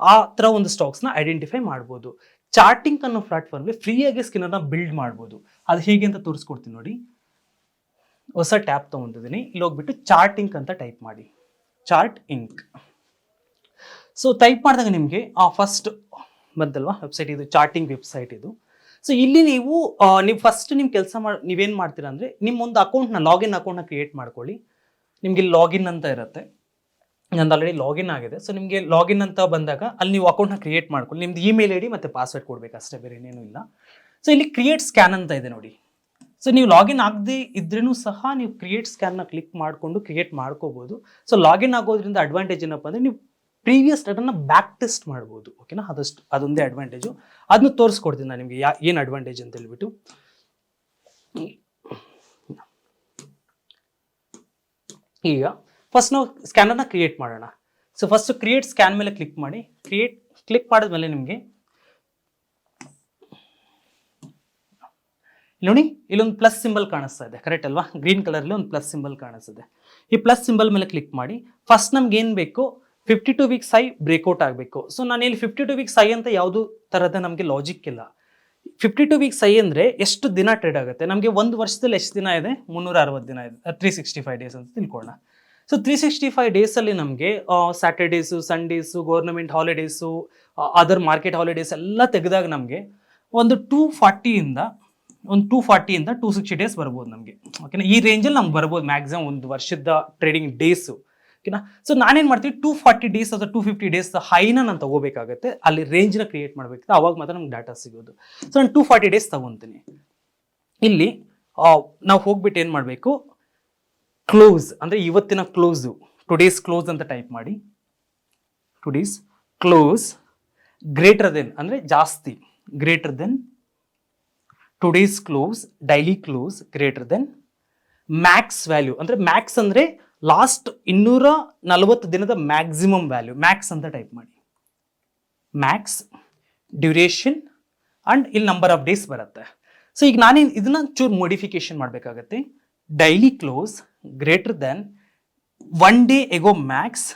ಆ ಥರ ಒಂದು ಸ್ಟಾಕ್ಸ್ನ ಐಡೆಂಟಿಫೈ ಮಾಡ್ಬೋದು. ಚಾರ್ಟಿಂಗ್ ಅನ್ನೋ ಪ್ಲಾಟ್ಫಾರ್ಮ್ಗೆ ಫ್ರೀಯಾಗಿ ಸ್ಕಿನ್ನರ್ನ ಬಿಲ್ಡ್ ಮಾಡ್ಬೋದು. ಅದು ಹೇಗೆ ಅಂತ ತೋರಿಸ್ಕೊಡ್ತೀನಿ ನೋಡಿ. ಹೊಸ ಟ್ಯಾಪ್ ತೊಗೊಂಡಿದ್ದೀನಿ. ಇಲ್ಲಿ ಹೋಗ್ಬಿಟ್ಟು ಚಾರ್ಟಿಂಗ್ ಅಂತ ಟೈಪ್ ಮಾಡಿ. Chartink. ಸೊ ಟೈಪ್ ಮಾಡಿದಾಗ ನಿಮಗೆ, ಆ ಫಸ್ಟ್ ಬಂತಲ್ವಾ? ವೆಬ್ಸೈಟ್ ಇದು, ಚಾರ್ಟಿಂಗ್ ವೆಬ್ಸೈಟ್ ಇದು. ಸೊ ಇಲ್ಲಿ ನೀವು ನೀವು ಫಸ್ಟ್ ನಿಮ್ಮ ಕೆಲಸ ಮಾಡಿ, ನೀವೇನು ಮಾಡ್ತೀರಾ ಅಂದರೆ ನಿಮ್ಮ ಒಂದು ಅಕೌಂಟ್ನ ಲಾಗಿನ್ ಅಕೌಂಟ್ನ ಕ್ರಿಯೇಟ್ ಮಾಡ್ಕೊಳ್ಳಿ. ನಿಮಗೆ ಲಾಗಿನ್ ಅಂತ ಇರುತ್ತೆ. ನಂದು ಆಲ್ರೆಡಿ ಲಾಗಿನ್ ಆಗಿದೆ. ಸೊ ನಿಮಗೆ ಲಾಗಿನ್ ಅಂತ ಬಂದಾಗ, ಅಲ್ಲಿ ನೀವು ಅಕೌಂಟ್ನ ಕ್ರಿಯೇಟ್ ಮಾಡ್ಕೊಳ್ಳಿ. ನಿಮ್ದು ಇಮೇಲ್ ಐ ಡಿ ಮತ್ತು ಪಾಸ್ವರ್ಡ್ ಕೊಡಬೇಕು ಅಷ್ಟೇ, ಬೇರೆ ಏನೇನು ಇಲ್ಲ. ಸೊ ಇಲ್ಲಿ ಕ್ರಿಯೇಟ್ ಸ್ಕ್ಯಾನ್ ಅಂತ ಇದೆ ನೋಡಿ. ಸೊ ನೀವು ಲಾಗಿನ್ ಆಗದೆ ಇದ್ರೂ ಸಹ ನೀವು ಕ್ರಿಯೇಟ್ ಸ್ಕ್ಯಾನ್ನ ಕ್ಲಿಕ್ ಮಾಡಿಕೊಂಡು ಕ್ರಿಯೇಟ್ ಮಾಡ್ಕೋಬೋದು. ಸೊ ಲಾಗಿನ್ ಆಗೋದ್ರಿಂದ ಅಡ್ವಾಂಟೇಜ್ ಏನಪ್ಪ ಅಂದರೆ, ನೀವು ಪ್ರೀವಿಯಸ್ ಡೇಟನ್ನ ಬ್ಯಾಕ್ ಟೆಸ್ಟ್ ಮಾಡ್ಬೋದು ಓಕೆನಾ ಅದಷ್ಟು, ಅದೊಂದೇ ಅಡ್ವಾಂಟೇಜು ಅದನ್ನ ತೋರಿಸ್ಕೊಡ್ತೀನಿ ನಾನು ನಿಮಗೆ, ಯಾ, ಏನು ಅಡ್ವಾಂಟೇಜ್ ಅಂತ ಹೇಳ್ಬಿಟ್ಟು. ಈಗ ಫಸ್ಟ್ ನಾವು ಸ್ಕ್ಯಾನರ್ನ ಕ್ರಿಯೇಟ್ ಮಾಡೋಣ. ಸೊ ಫಸ್ಟ್ ಕ್ರಿಯೇಟ್ ಸ್ಕ್ಯಾನ್ ಮೇಲೆ ಕ್ಲಿಕ್ ಮಾಡಿ ಕ್ರಿಯೇಟ್ ಕ್ಲಿಕ್ ಮಾಡಿದ್ಮೇಲೆ ನಿಮಗೆ ನೋಡಿ, ಇಲ್ಲೊಂದು ಪ್ಲಸ್ ಸಿಂಬಲ್ ಕಾಣಿಸ್ತಾ ಇದೆ ಕರೆಕ್ಟ್ ಅಲ್ವಾ? ಗ್ರೀನ್ ಕಲರಲ್ಲಿ ಒಂದು ಪ್ಲಸ್ ಸಿಂಬಲ್ ಕಾಣಿಸ್ತಿದೆ ಈ ಪ್ಲಸ್ ಸಿಂಬಲ್ ಮೇಲೆ ಕ್ಲಿಕ್ ಮಾಡಿ ಫಸ್ಟ್ ನಮ್ಗೆ ಏನು ಬೇಕು fifty two weeks high breakout ಆಗಬೇಕು. ಸೊ ನಾನು ಇಲ್ಲಿ ಫಿಫ್ಟಿ ಟು ವೀಕ್ಸ್ ಐ ಅಂತ ಯಾವುದು ಥರದ ನಮಗೆ ಲಾಜಿಕ್ ಇಲ್ಲ. ಫಿಫ್ಟಿ ಟು ವೀಕ್ಸ್ ಐ ಅಂದರೆ ಎಷ್ಟು ದಿನ ಟ್ರೇಡ್ ಆಗುತ್ತೆ? ನಮಗೆ ಒಂದು ವರ್ಷದಲ್ಲಿ ಎಷ್ಟು ದಿನ ಇದೆ? ಮುನ್ನೂರ ಅರವತ್ತು ದಿನ ಇದೆ. ತ್ರೀ ಸಿಕ್ಸ್ಟಿ ಫೈವ್ ಡೇಸ್ ಅಂತ ತಿಳ್ಕೊಳ್ಳೋಣ. ಸೊ ತ್ರೀ ಸಿಕ್ಸ್ಟಿ ಫೈವ್ ಡೇಸಲ್ಲಿ ನಮಗೆ Saturdays Sundays government holidays other market holidays ಎಲ್ಲ ತೆಗೆದಾಗ ನಮಗೆ ಒಂದು ಟೂ ಫಾರ್ಟಿಯಿಂದ ಒಂದು ಟೂ ಫಾರ್ಟಿಯಿಂದ ಟೂ ಸಿಕ್ಸ್ಟಿ ಡೇಸ್ ಬರ್ಬೋದು ನಮಗೆ. ಓಕೆನಾ ಈ ರೇಂಜಲ್ಲಿ ನಮ್ಗೆ ಬರ್ಬೋದು ಮ್ಯಾಕ್ಸಿಮಮ್ ಒಂದು ವರ್ಷದ ಟ್ರೇಡಿಂಗ್ ಡೇಸು ಓಕೆನಾ ಸೊ ನಾನೇನು ಮಾಡ್ತೀವಿ ಟೂ ಫಾರ್ಟಿ ಡೇಸ್ ಅಥವಾ ಟೂ ಫಿಫ್ಟಿ ಡೇಸ್ ಹೈನ ನಾನು ತಗೋಬೇಕಾಗುತ್ತೆ. ಅಲ್ಲಿ ರೇಂಜ್ನ ಕ್ರಿಯೇಟ್ ಮಾಡಬೇಕು ಅವಾಗ ಮಾತ್ರ ನಮ್ಗೆ ಡಾಟಾ ಸಿಗೋದು. ಸೊ ನಾನು ಟೂ ಫಾರ್ಟಿ ಡೇಸ್ ತಗೊತೀನಿ. ಇಲ್ಲಿ ನಾವು ಹೋಗ್ಬಿಟ್ಟು ಏನು ಮಾಡಬೇಕು? ಕ್ಲೋಸ್ ಅಂದರೆ ಇವತ್ತಿನ ಕ್ಲೋಸು ಟುಡೇಸ್ ಕ್ಲೋಸ್ ಅಂತ ಟೈಪ್ ಮಾಡಿ. ಟುಡೇಸ್ ಕ್ಲೋಸ್ ಗ್ರೇಟರ್ ದೆನ್ ಅಂದರೆ ಜಾಸ್ತಿ greater than today's close daily close greater than max value ಅಂದರೆ ಮ್ಯಾಕ್ಸ್ ಅಂದರೆ ಲಾಸ್ಟ್ ಇನ್ನೂರ ನಲವತ್ತು ದಿನದ ಮ್ಯಾಕ್ಸಿಮಮ್ ವ್ಯಾಲ್ಯೂ ಮ್ಯಾಕ್ಸ್ ಅಂತ ಟೈಪ್ ಮಾಡಿ. ಮ್ಯಾಕ್ಸ್ ಡ್ಯೂರೇಷನ್ ಆ್ಯಂಡ್ ಇಲ್ಲಿ ನಂಬರ್ ಆಫ್ ಡೇಸ್ ಬರುತ್ತೆ. ಸೊ ಈಗ ನಾನೇನು ಇದನ್ನ ಚೂರು ಮೋಡಿಫಿಕೇಶನ್ ಮಾಡಬೇಕಾಗತ್ತೆ. Daily close greater than one day ago max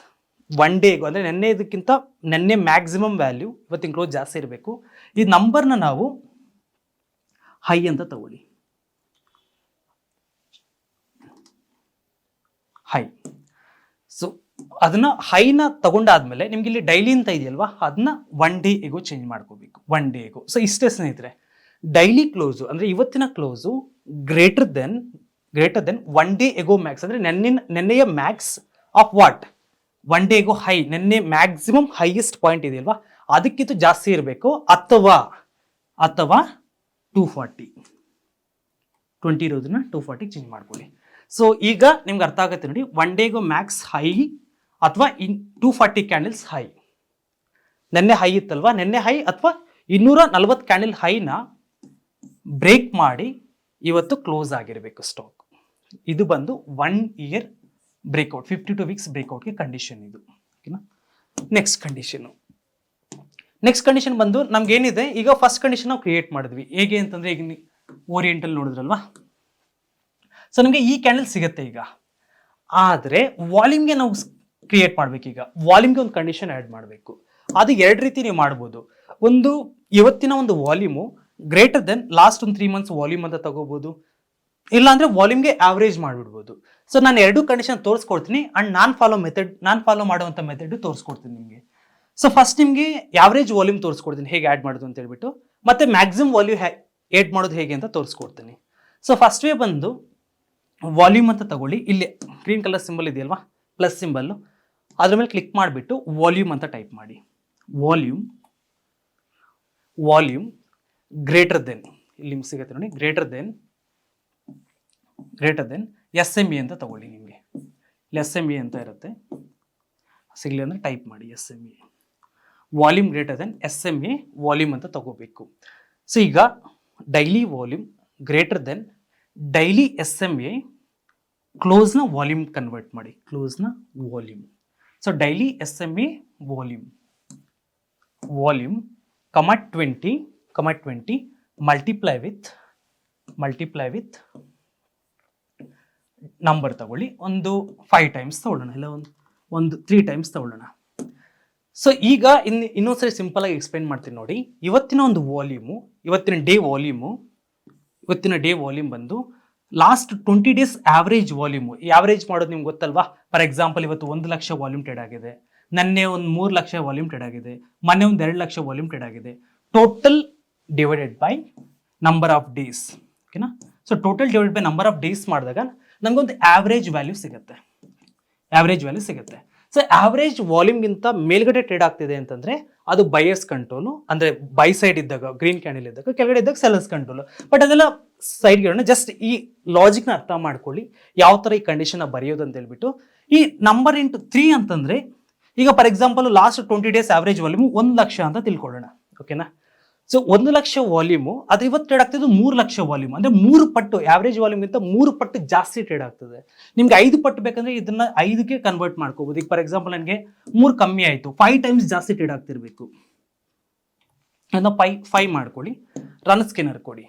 one day ago ಅಂದರೆ ನೆನ್ನೆ ಇದಕ್ಕಿಂತ ನೆನ್ನೆ ಮ್ಯಾಕ್ಸಿಮಮ್ ವ್ಯಾಲ್ಯೂ ಇವತ್ತಿನ ಕ್ಲೋಸ್ ಜಾಸ್ತಿ ಇರಬೇಕು. ಈ ನಂಬರ್ನ ನಾವು ಹೈ ಅಂತ ತಗೊಳ್ಳಿ. ಹೈ. ಸೊ ಅದನ್ನ ಹೈನ ತಗೊಂಡಾದ್ಮೇಲೆ ನಿಮ್ಗೆ ಇಲ್ಲಿ ಡೈಲಿ ಅಂತ ಇದೆಯಲ್ವಾ ಅದನ್ನ ಒನ್ ಡೇ ಎಗೋ ಚೇಂಜ್ ಮಾಡ್ಕೋಬೇಕು. ಒನ್ ಡೇ ಸೊ ಇಷ್ಟೇ ಸ್ನೇಹಿತರೆ, ಡೈಲಿ ಕ್ಲೋಸು ಅಂದ್ರೆ ಇವತ್ತಿನ close greater than greater than one day ago max ಅಂದ್ರೆ ನೆನ್ನಿನ, ನೆನ್ನೆಯ max of what one day ago high ನೆನ್ನೆ ಮ್ಯಾಕ್ಸಿಮಮ್ ಹೈಯೆಸ್ಟ್ ಪಾಯಿಂಟ್ ಇದೆಯಲ್ವಾ, ಅದಕ್ಕಿಂತ ಜಾಸ್ತಿ ಇರಬೇಕು ಅಥವಾ ಅಥವಾ ಟೂ ಫಾರ್ಟಿ ಟ್ವೆಂಟಿ ಇರೋದನ್ನ ಟೂ ಫಾರ್ಟಿ ಚೇಂಜ್ ಮಾಡ್ಕೊಳ್ಳಿ. ಸೊ ಈಗ ನಿಮ್ಗೆ ಅರ್ಥ ಆಗುತ್ತೆ ನೋಡಿ ಒನ್ ಡೇಗು ಮ್ಯಾಕ್ಸ್ ಹೈ ಅಥವಾ in two forty candles high ನೆನ್ನೆ ಹೈ ಇತ್ತಲ್ವಾ? ನೆನ್ನೆ ಹೈ ಅಥವಾ ಇನ್ನೂರ ನಲ್ವತ್ತು ಕ್ಯಾಂಡಲ್ ಹೈನ ಬ್ರೇಕ್ ಮಾಡಿ ಇವತ್ತು ಕ್ಲೋಸ್ ಆಗಿರಬೇಕು ಸ್ಟಾಕ್ ಇದು ಬಂದು one year breakout fifty two weeks ಬ್ರೇಕ್ಔಟ್ಗೆ condition ಇದು. ಓಕೆನಾ ನೆಕ್ಸ್ಟ್ ಕಂಡೀಷನು ನೆಕ್ಸ್ಟ್ ಕಂಡೀಷನ್ ಬಂದು ನಮ್ಗೆ ಏನಿದೆ? ಈಗ ಫಸ್ಟ್ ಕಂಡೀಷನ್ ನಾವು ಕ್ರಿಯೇಟ್ ಮಾಡಿದ್ವಿ. ಹೇಗೆ ಅಂತಂದ್ರೆ, ಈಗ ಓರಿಯೆಂಟಲ್ ನೋಡಿದ್ರಲ್ವಾ? ಸೊ ನಮಗೆ ಈ ಕ್ಯಾಂಡಲ್ ಸಿಗುತ್ತೆ ಈಗ. ಆದರೆ ವಾಲ್ಯೂಮ್ಗೆ ನಾವು ಕ್ರಿಯೇಟ್ ಮಾಡಬೇಕೀಗ ವಾಲ್ಯೂಮ್ಗೆ ಒಂದು ಕಂಡೀಷನ್ ಆ್ಯಡ್ ಮಾಡಬೇಕು. ಅದು ಎರಡು ರೀತಿ ನೀವು ಮಾಡ್ಬೋದು. ಒಂದು, ಇವತ್ತಿನ ಒಂದು ವಾಲ್ಯೂಮು ಗ್ರೇಟರ್ ದೆನ್ ಲಾಸ್ಟ್ ಒಂದು ತ್ರೀ ಮಂತ್ಸ್ ವಾಲ್ಯೂಮ್ ಅಂತ ತಗೋಬೋದು. ಇಲ್ಲಾಂದರೆ ವಾಲ್ಯೂಮ್ಗೆ ಆವ್ರೇಜ್ ಮಾಡಿಬಿಡ್ಬೋದು. ಸೊ ನಾನು ಎರಡು ಕಂಡೀಷನ್ ತೋರಿಸ್ಕೊಡ್ತೀನಿ ಆ್ಯಂಡ್ ನಾನು ಫಾಲೋ ಮೆಥಡ್ ನಾನು ಫಾಲೋ ಮಾಡುವಂಥ ಮೆಥಡ್ ತೋರಿಸ್ಕೊಡ್ತೀನಿ ನಿಮಗೆ. ಸೊ ಫಸ್ಟ್ ನಿಮಗೆ ಆವ್ರೇಜ್ ವಾಲ್ಯೂಮ್ ತೋರಿಸ್ಕೊಡ್ತೀನಿ. ಹೇಗೆ ಆ್ಯಡ್ ಮಾಡೋದು ಅಂತ ಹೇಳ್ಬಿಟ್ಟು. ಮತ್ತೆ ಮ್ಯಾಕ್ಸಿಮಮ್ ವಾಲ್ಯೂಮ್ ಆ್ಯಡ್ ಮಾಡೋದು ಹೇಗೆ ಅಂತ ತೋರಿಸ್ಕೊಡ್ತೀನಿ. ಸೊ ಫಸ್ಟ್ ವೇ ಬಂದು ವಾಲ್ಯೂಮ್ ಅಂತ ತಗೊಳ್ಳಿ. ಇಲ್ಲಿ ಗ್ರೀನ್ ಕಲರ್ ಸಿಂಬಲ್ ಇದೆಯಲ್ವಾ? ಪ್ಲಸ್ ಸಿಂಬಲ್ಲು ಅದ್ರ ಮೇಲೆ ಕ್ಲಿಕ್ ಮಾಡಿಬಿಟ್ಟು ವಾಲ್ಯೂಮ್ ಅಂತ ಟೈಪ್ ಮಾಡಿ. ವಾಲ್ಯೂಮ್ ವಾಲ್ಯೂಮ್ ಗ್ರೇಟರ್ ದೆನ್ ಇಲ್ಲಿ ನಿಮ್ಗೆ ಸಿಗುತ್ತೆ ನೋಡಿ. Greater than greater than S M E ಅಂತ ತಗೊಳ್ಳಿ ನಿಮಗೆ. ಇಲ್ಲಿ ಎಸ್ ಎಂ ಇ ಅಂತ ಇರುತ್ತೆ. ಸಿಗಲಿ ಅಂದರೆ ಟೈಪ್ ಮಾಡಿ S M E volume greater than S M A volume ಅಂತ ತಗೋಬೇಕು. ಸೊ ಈಗ daily volume greater than daily S M A ಕ್ಲೋಸ್ನ volume convert ಮಾಡಿ, ಕ್ಲೋಸ್ನ volume. So daily S M A volume. Volume comma twenty comma twenty multiply with multiply with number ತಗೊಳ್ಳಿ. ಒಂದು five times ತಗೊಳ್ಳೋಣ, ಇಲ್ಲ ಒಂದು ಒಂದು ತ್ರೀ ಟೈಮ್ಸ್ ತಗೊಳ್ಳೋಣ. So ಈಗ ಇನ್ನು ಇನ್ನೊಂದ್ಸರಿ ಸಿಂಪಲ್ ಆಗಿ ಎಕ್ಸ್ಪ್ಲೈನ್ ಮಾಡ್ತೀನಿ ನೋಡಿ. ಇವತ್ತಿನ ಒಂದು ವಾಲ್ಯೂಮು, ಇವತ್ತಿನ ಡೇ ವಾಲ್ಯೂಮು ಇವತ್ತಿನ ಡೇ ವಾಲ್ಯೂಮ್ ಬಂದು last twenty days average volume. Average ಮಾಡೋದು ನಿಮ್ಗೆ ಗೊತ್ತಲ್ವಾ? ಫಾರ್ ಎಕ್ಸಾಂಪಲ್ ಇವತ್ತು ಒಂದು ಲಕ್ಷ ವಾಲ್ಯೂಮ್ ಟ್ರೇಡ್ ಆಗಿದೆ. ನನ್ನೆ ಒಂದು ಮೂರು ಲಕ್ಷ ವಾಲ್ಯೂಮ್ ಟ್ರೇಡ್ ಆಗಿದೆ. ಮೊನ್ನೆ ಒಂದು ಎರಡು ಲಕ್ಷ ವಾಲ್ಯೂಮ್ ಟ್ರೇಡ್ ಆಗಿದೆ. Total divided by number of days ಓಕೆನಾ so total divide by number of days ಮಾಡಿದಾಗ ನಮಗೊಂದು ಆವ್ರೇಜ್ ವ್ಯಾಲ್ಯೂ ಸಿಗುತ್ತೆ. ಆವ್ರೇಜ್ ವ್ಯಾಲ್ಯೂ ಸಿಗುತ್ತೆ. ಸೊ ಆವ್ರೇಜ್ ವಾಲ್ಯೂಮ್ಗಿಂತ ಮೇಲ್ಗಡೆ ಟ್ರೇಡ್ ಆಗ್ತಿದೆ ಅಂತಂದ್ರೆ ಅದು ಬೈಯರ್ಸ್ ಕಂಟ್ರೋಲು ಅಂದ್ರೆ ಬೈ ಸೈಡ್ ಇದ್ದಾಗ ಗ್ರೀನ್ ಕ್ಯಾಂಡಲ್ ಇದ್ದಾಗ, ಕೆಳಗಡೆ ಇದ್ದಾಗ ಸೆಲ್ಲರ್ಸ್ ಕಂಟ್ರೋಲು ಬಟ್ ಅದೆಲ್ಲ ಸೈಡ್ ಇಡೋಣ ಜಸ್ಟ್ ಈ ಲಾಜಿಕ್ನ ಅರ್ಥ ಮಾಡ್ಕೊಳ್ಳಿ, ಯಾವ ಥರ ಈ ಕಂಡೀಷನ್ ಬರೆಯೋದು ಅಂತ ಹೇಳ್ಬಿಟ್ಟು. ಈ ನಂಬರ್ ಇಂಟು ತ್ರೀ ಅಂತಂದ್ರೆ, ಈಗ for example last twenty days average volume ಒಂದು ಲಕ್ಷ ಅಂತ ತಿಳ್ಕೊಳ್ಳೋಣ ಓಕೆನಾ ಸೊ ಒಂದು ಲಕ್ಷ ವಾಲ್ಯೂಮು ಅದು ಇವತ್ತು ಟ್ರೇಡ್ ಆಗ್ತಿದ್ದು ಮೂರು ಲಕ್ಷ ವಾಲ್ಯೂಮ್ ಅಂದರೆ ಮೂರು ಪಟ್ಟು ಆವ್ರೇಜ್ ವಾಲ್ಯೂಮ್ಗಿಂತ ಮೂರು ಪಟ್ಟು ಜಾಸ್ತಿ ಟ್ರೇಡ್ ಆಗ್ತದೆ. ನಿಮ್ಗೆ ಐದು ಪಟ್ಟು ಬೇಕಂದ್ರೆ ಇದನ್ನ ಐದಕ್ಕೆ ಕನ್ವರ್ಟ್ ಮಾಡ್ಕೋಬೋದು. ಈಗ ಫಾರ್ ಎಕ್ಸಾಂಪಲ್ ನನಗೆ ಮೂರು ಕಮ್ಮಿ ಆಯಿತು. ಫೈವ್ ಟೈಮ್ಸ್ ಜಾಸ್ತಿ ಟ್ರೇಡ್ ಆಗ್ತಿರ್ಬೇಕು. ಅದನ್ನ ಫೈ ಫೈ ಮಾಡ್ಕೊಳ್ಳಿ. ರನ್ ಸ್ಕಿನ್ನರ್ ಕೊಡಿ.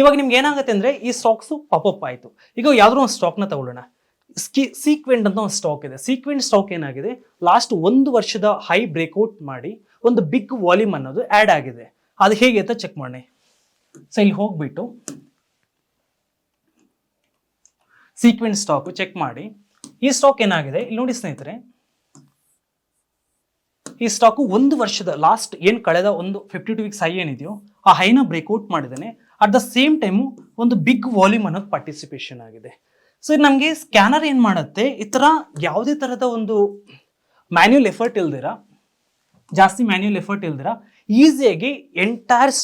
ಇವಾಗ ನಿಮ್ಗೆ ಏನಾಗುತ್ತೆ ಅಂದರೆ ಈ ಸ್ಟಾಕ್ಸು ಅಪ್ ಆಯಿತು. ಈಗ ಯಾವ್ದಾರು ಒಂದು ಸ್ಟಾಕ್ನ ತಗೊಳ್ಳೋಣ. ಸ್ಕಿ ಸೀಕ್ವೆಂಟ್ ಅಂತ ಒಂದು ಸ್ಟಾಕ್ ಇದೆ. ಸೀಕ್ವೆಂಟ್ ಸ್ಟಾಕ್ ಏನಾಗಿದೆ? ಲಾಸ್ಟ್ ಒಂದು ವರ್ಷದ ಹೈ ಬ್ರೇಕ್ಔಟ್ ಮಾಡಿ ಒಂದು ಬಿಗ್ ವಾಲ್ಯೂಮ್ ಅನ್ನೋದು ಆ್ಯಡ್ ಆಗಿದೆ. ಅದು ಹೇಗೆ ಅಂತ ಚೆಕ್ ಮಾಡಿ ಸೊ ಇಲ್ಲಿ ಹೋಗ್ಬಿಟ್ಟು ಸೀಕ್ವೆನ್ಸ್ ಸ್ಟಾಕ್ ಚೆಕ್ ಮಾಡಿ. ಈ ಸ್ಟಾಕ್ ಏನಾಗಿದೆ? ಇಲ್ಲಿ ನೋಡಿ ಸ್ನೇಹಿತರೆ. ಈ ಸ್ಟಾಕು ಒಂದು ವರ್ಷದ ಲಾಸ್ಟ್ ಏನು ಕಳೆದ ಒಂದು ಫಿಫ್ಟಿ ಟು ವೀಕ್ಸ್ ಹೈ ಏನಿದೆಯೋ, ಆ ಹೈನ ಬ್ರೇಕ್ಔಟ್ ಮಾಡಿದ್ದಾನೆ. ಅಟ್ ದ ಸೇಮ್ ಟೈಮು ಒಂದು ಬಿಗ್ ವಾಲ್ಯೂಮ್ ಅನ್ನೋದು ಪಾರ್ಟಿಸಿಪೇಷನ್ ಆಗಿದೆ. ಸೊ ನಮಗೆ ಸ್ಕ್ಯಾನರ್ ಏನು ಮಾಡುತ್ತೆ? ಈ ಥರ ಯಾವುದೇ ಥರದ ಒಂದು ಮ್ಯಾನ್ಯಲ್ ಎಫರ್ಟ್ ಇಲ್ದಿರ ಜಾಸ್ತಿ ಮ್ಯಾನ್ಯಲ್ ಎಫರ್ಟ್ ಇಲ್ದಿರ ಈಸಿಯಾಗಿ ಎಂಟೈರ್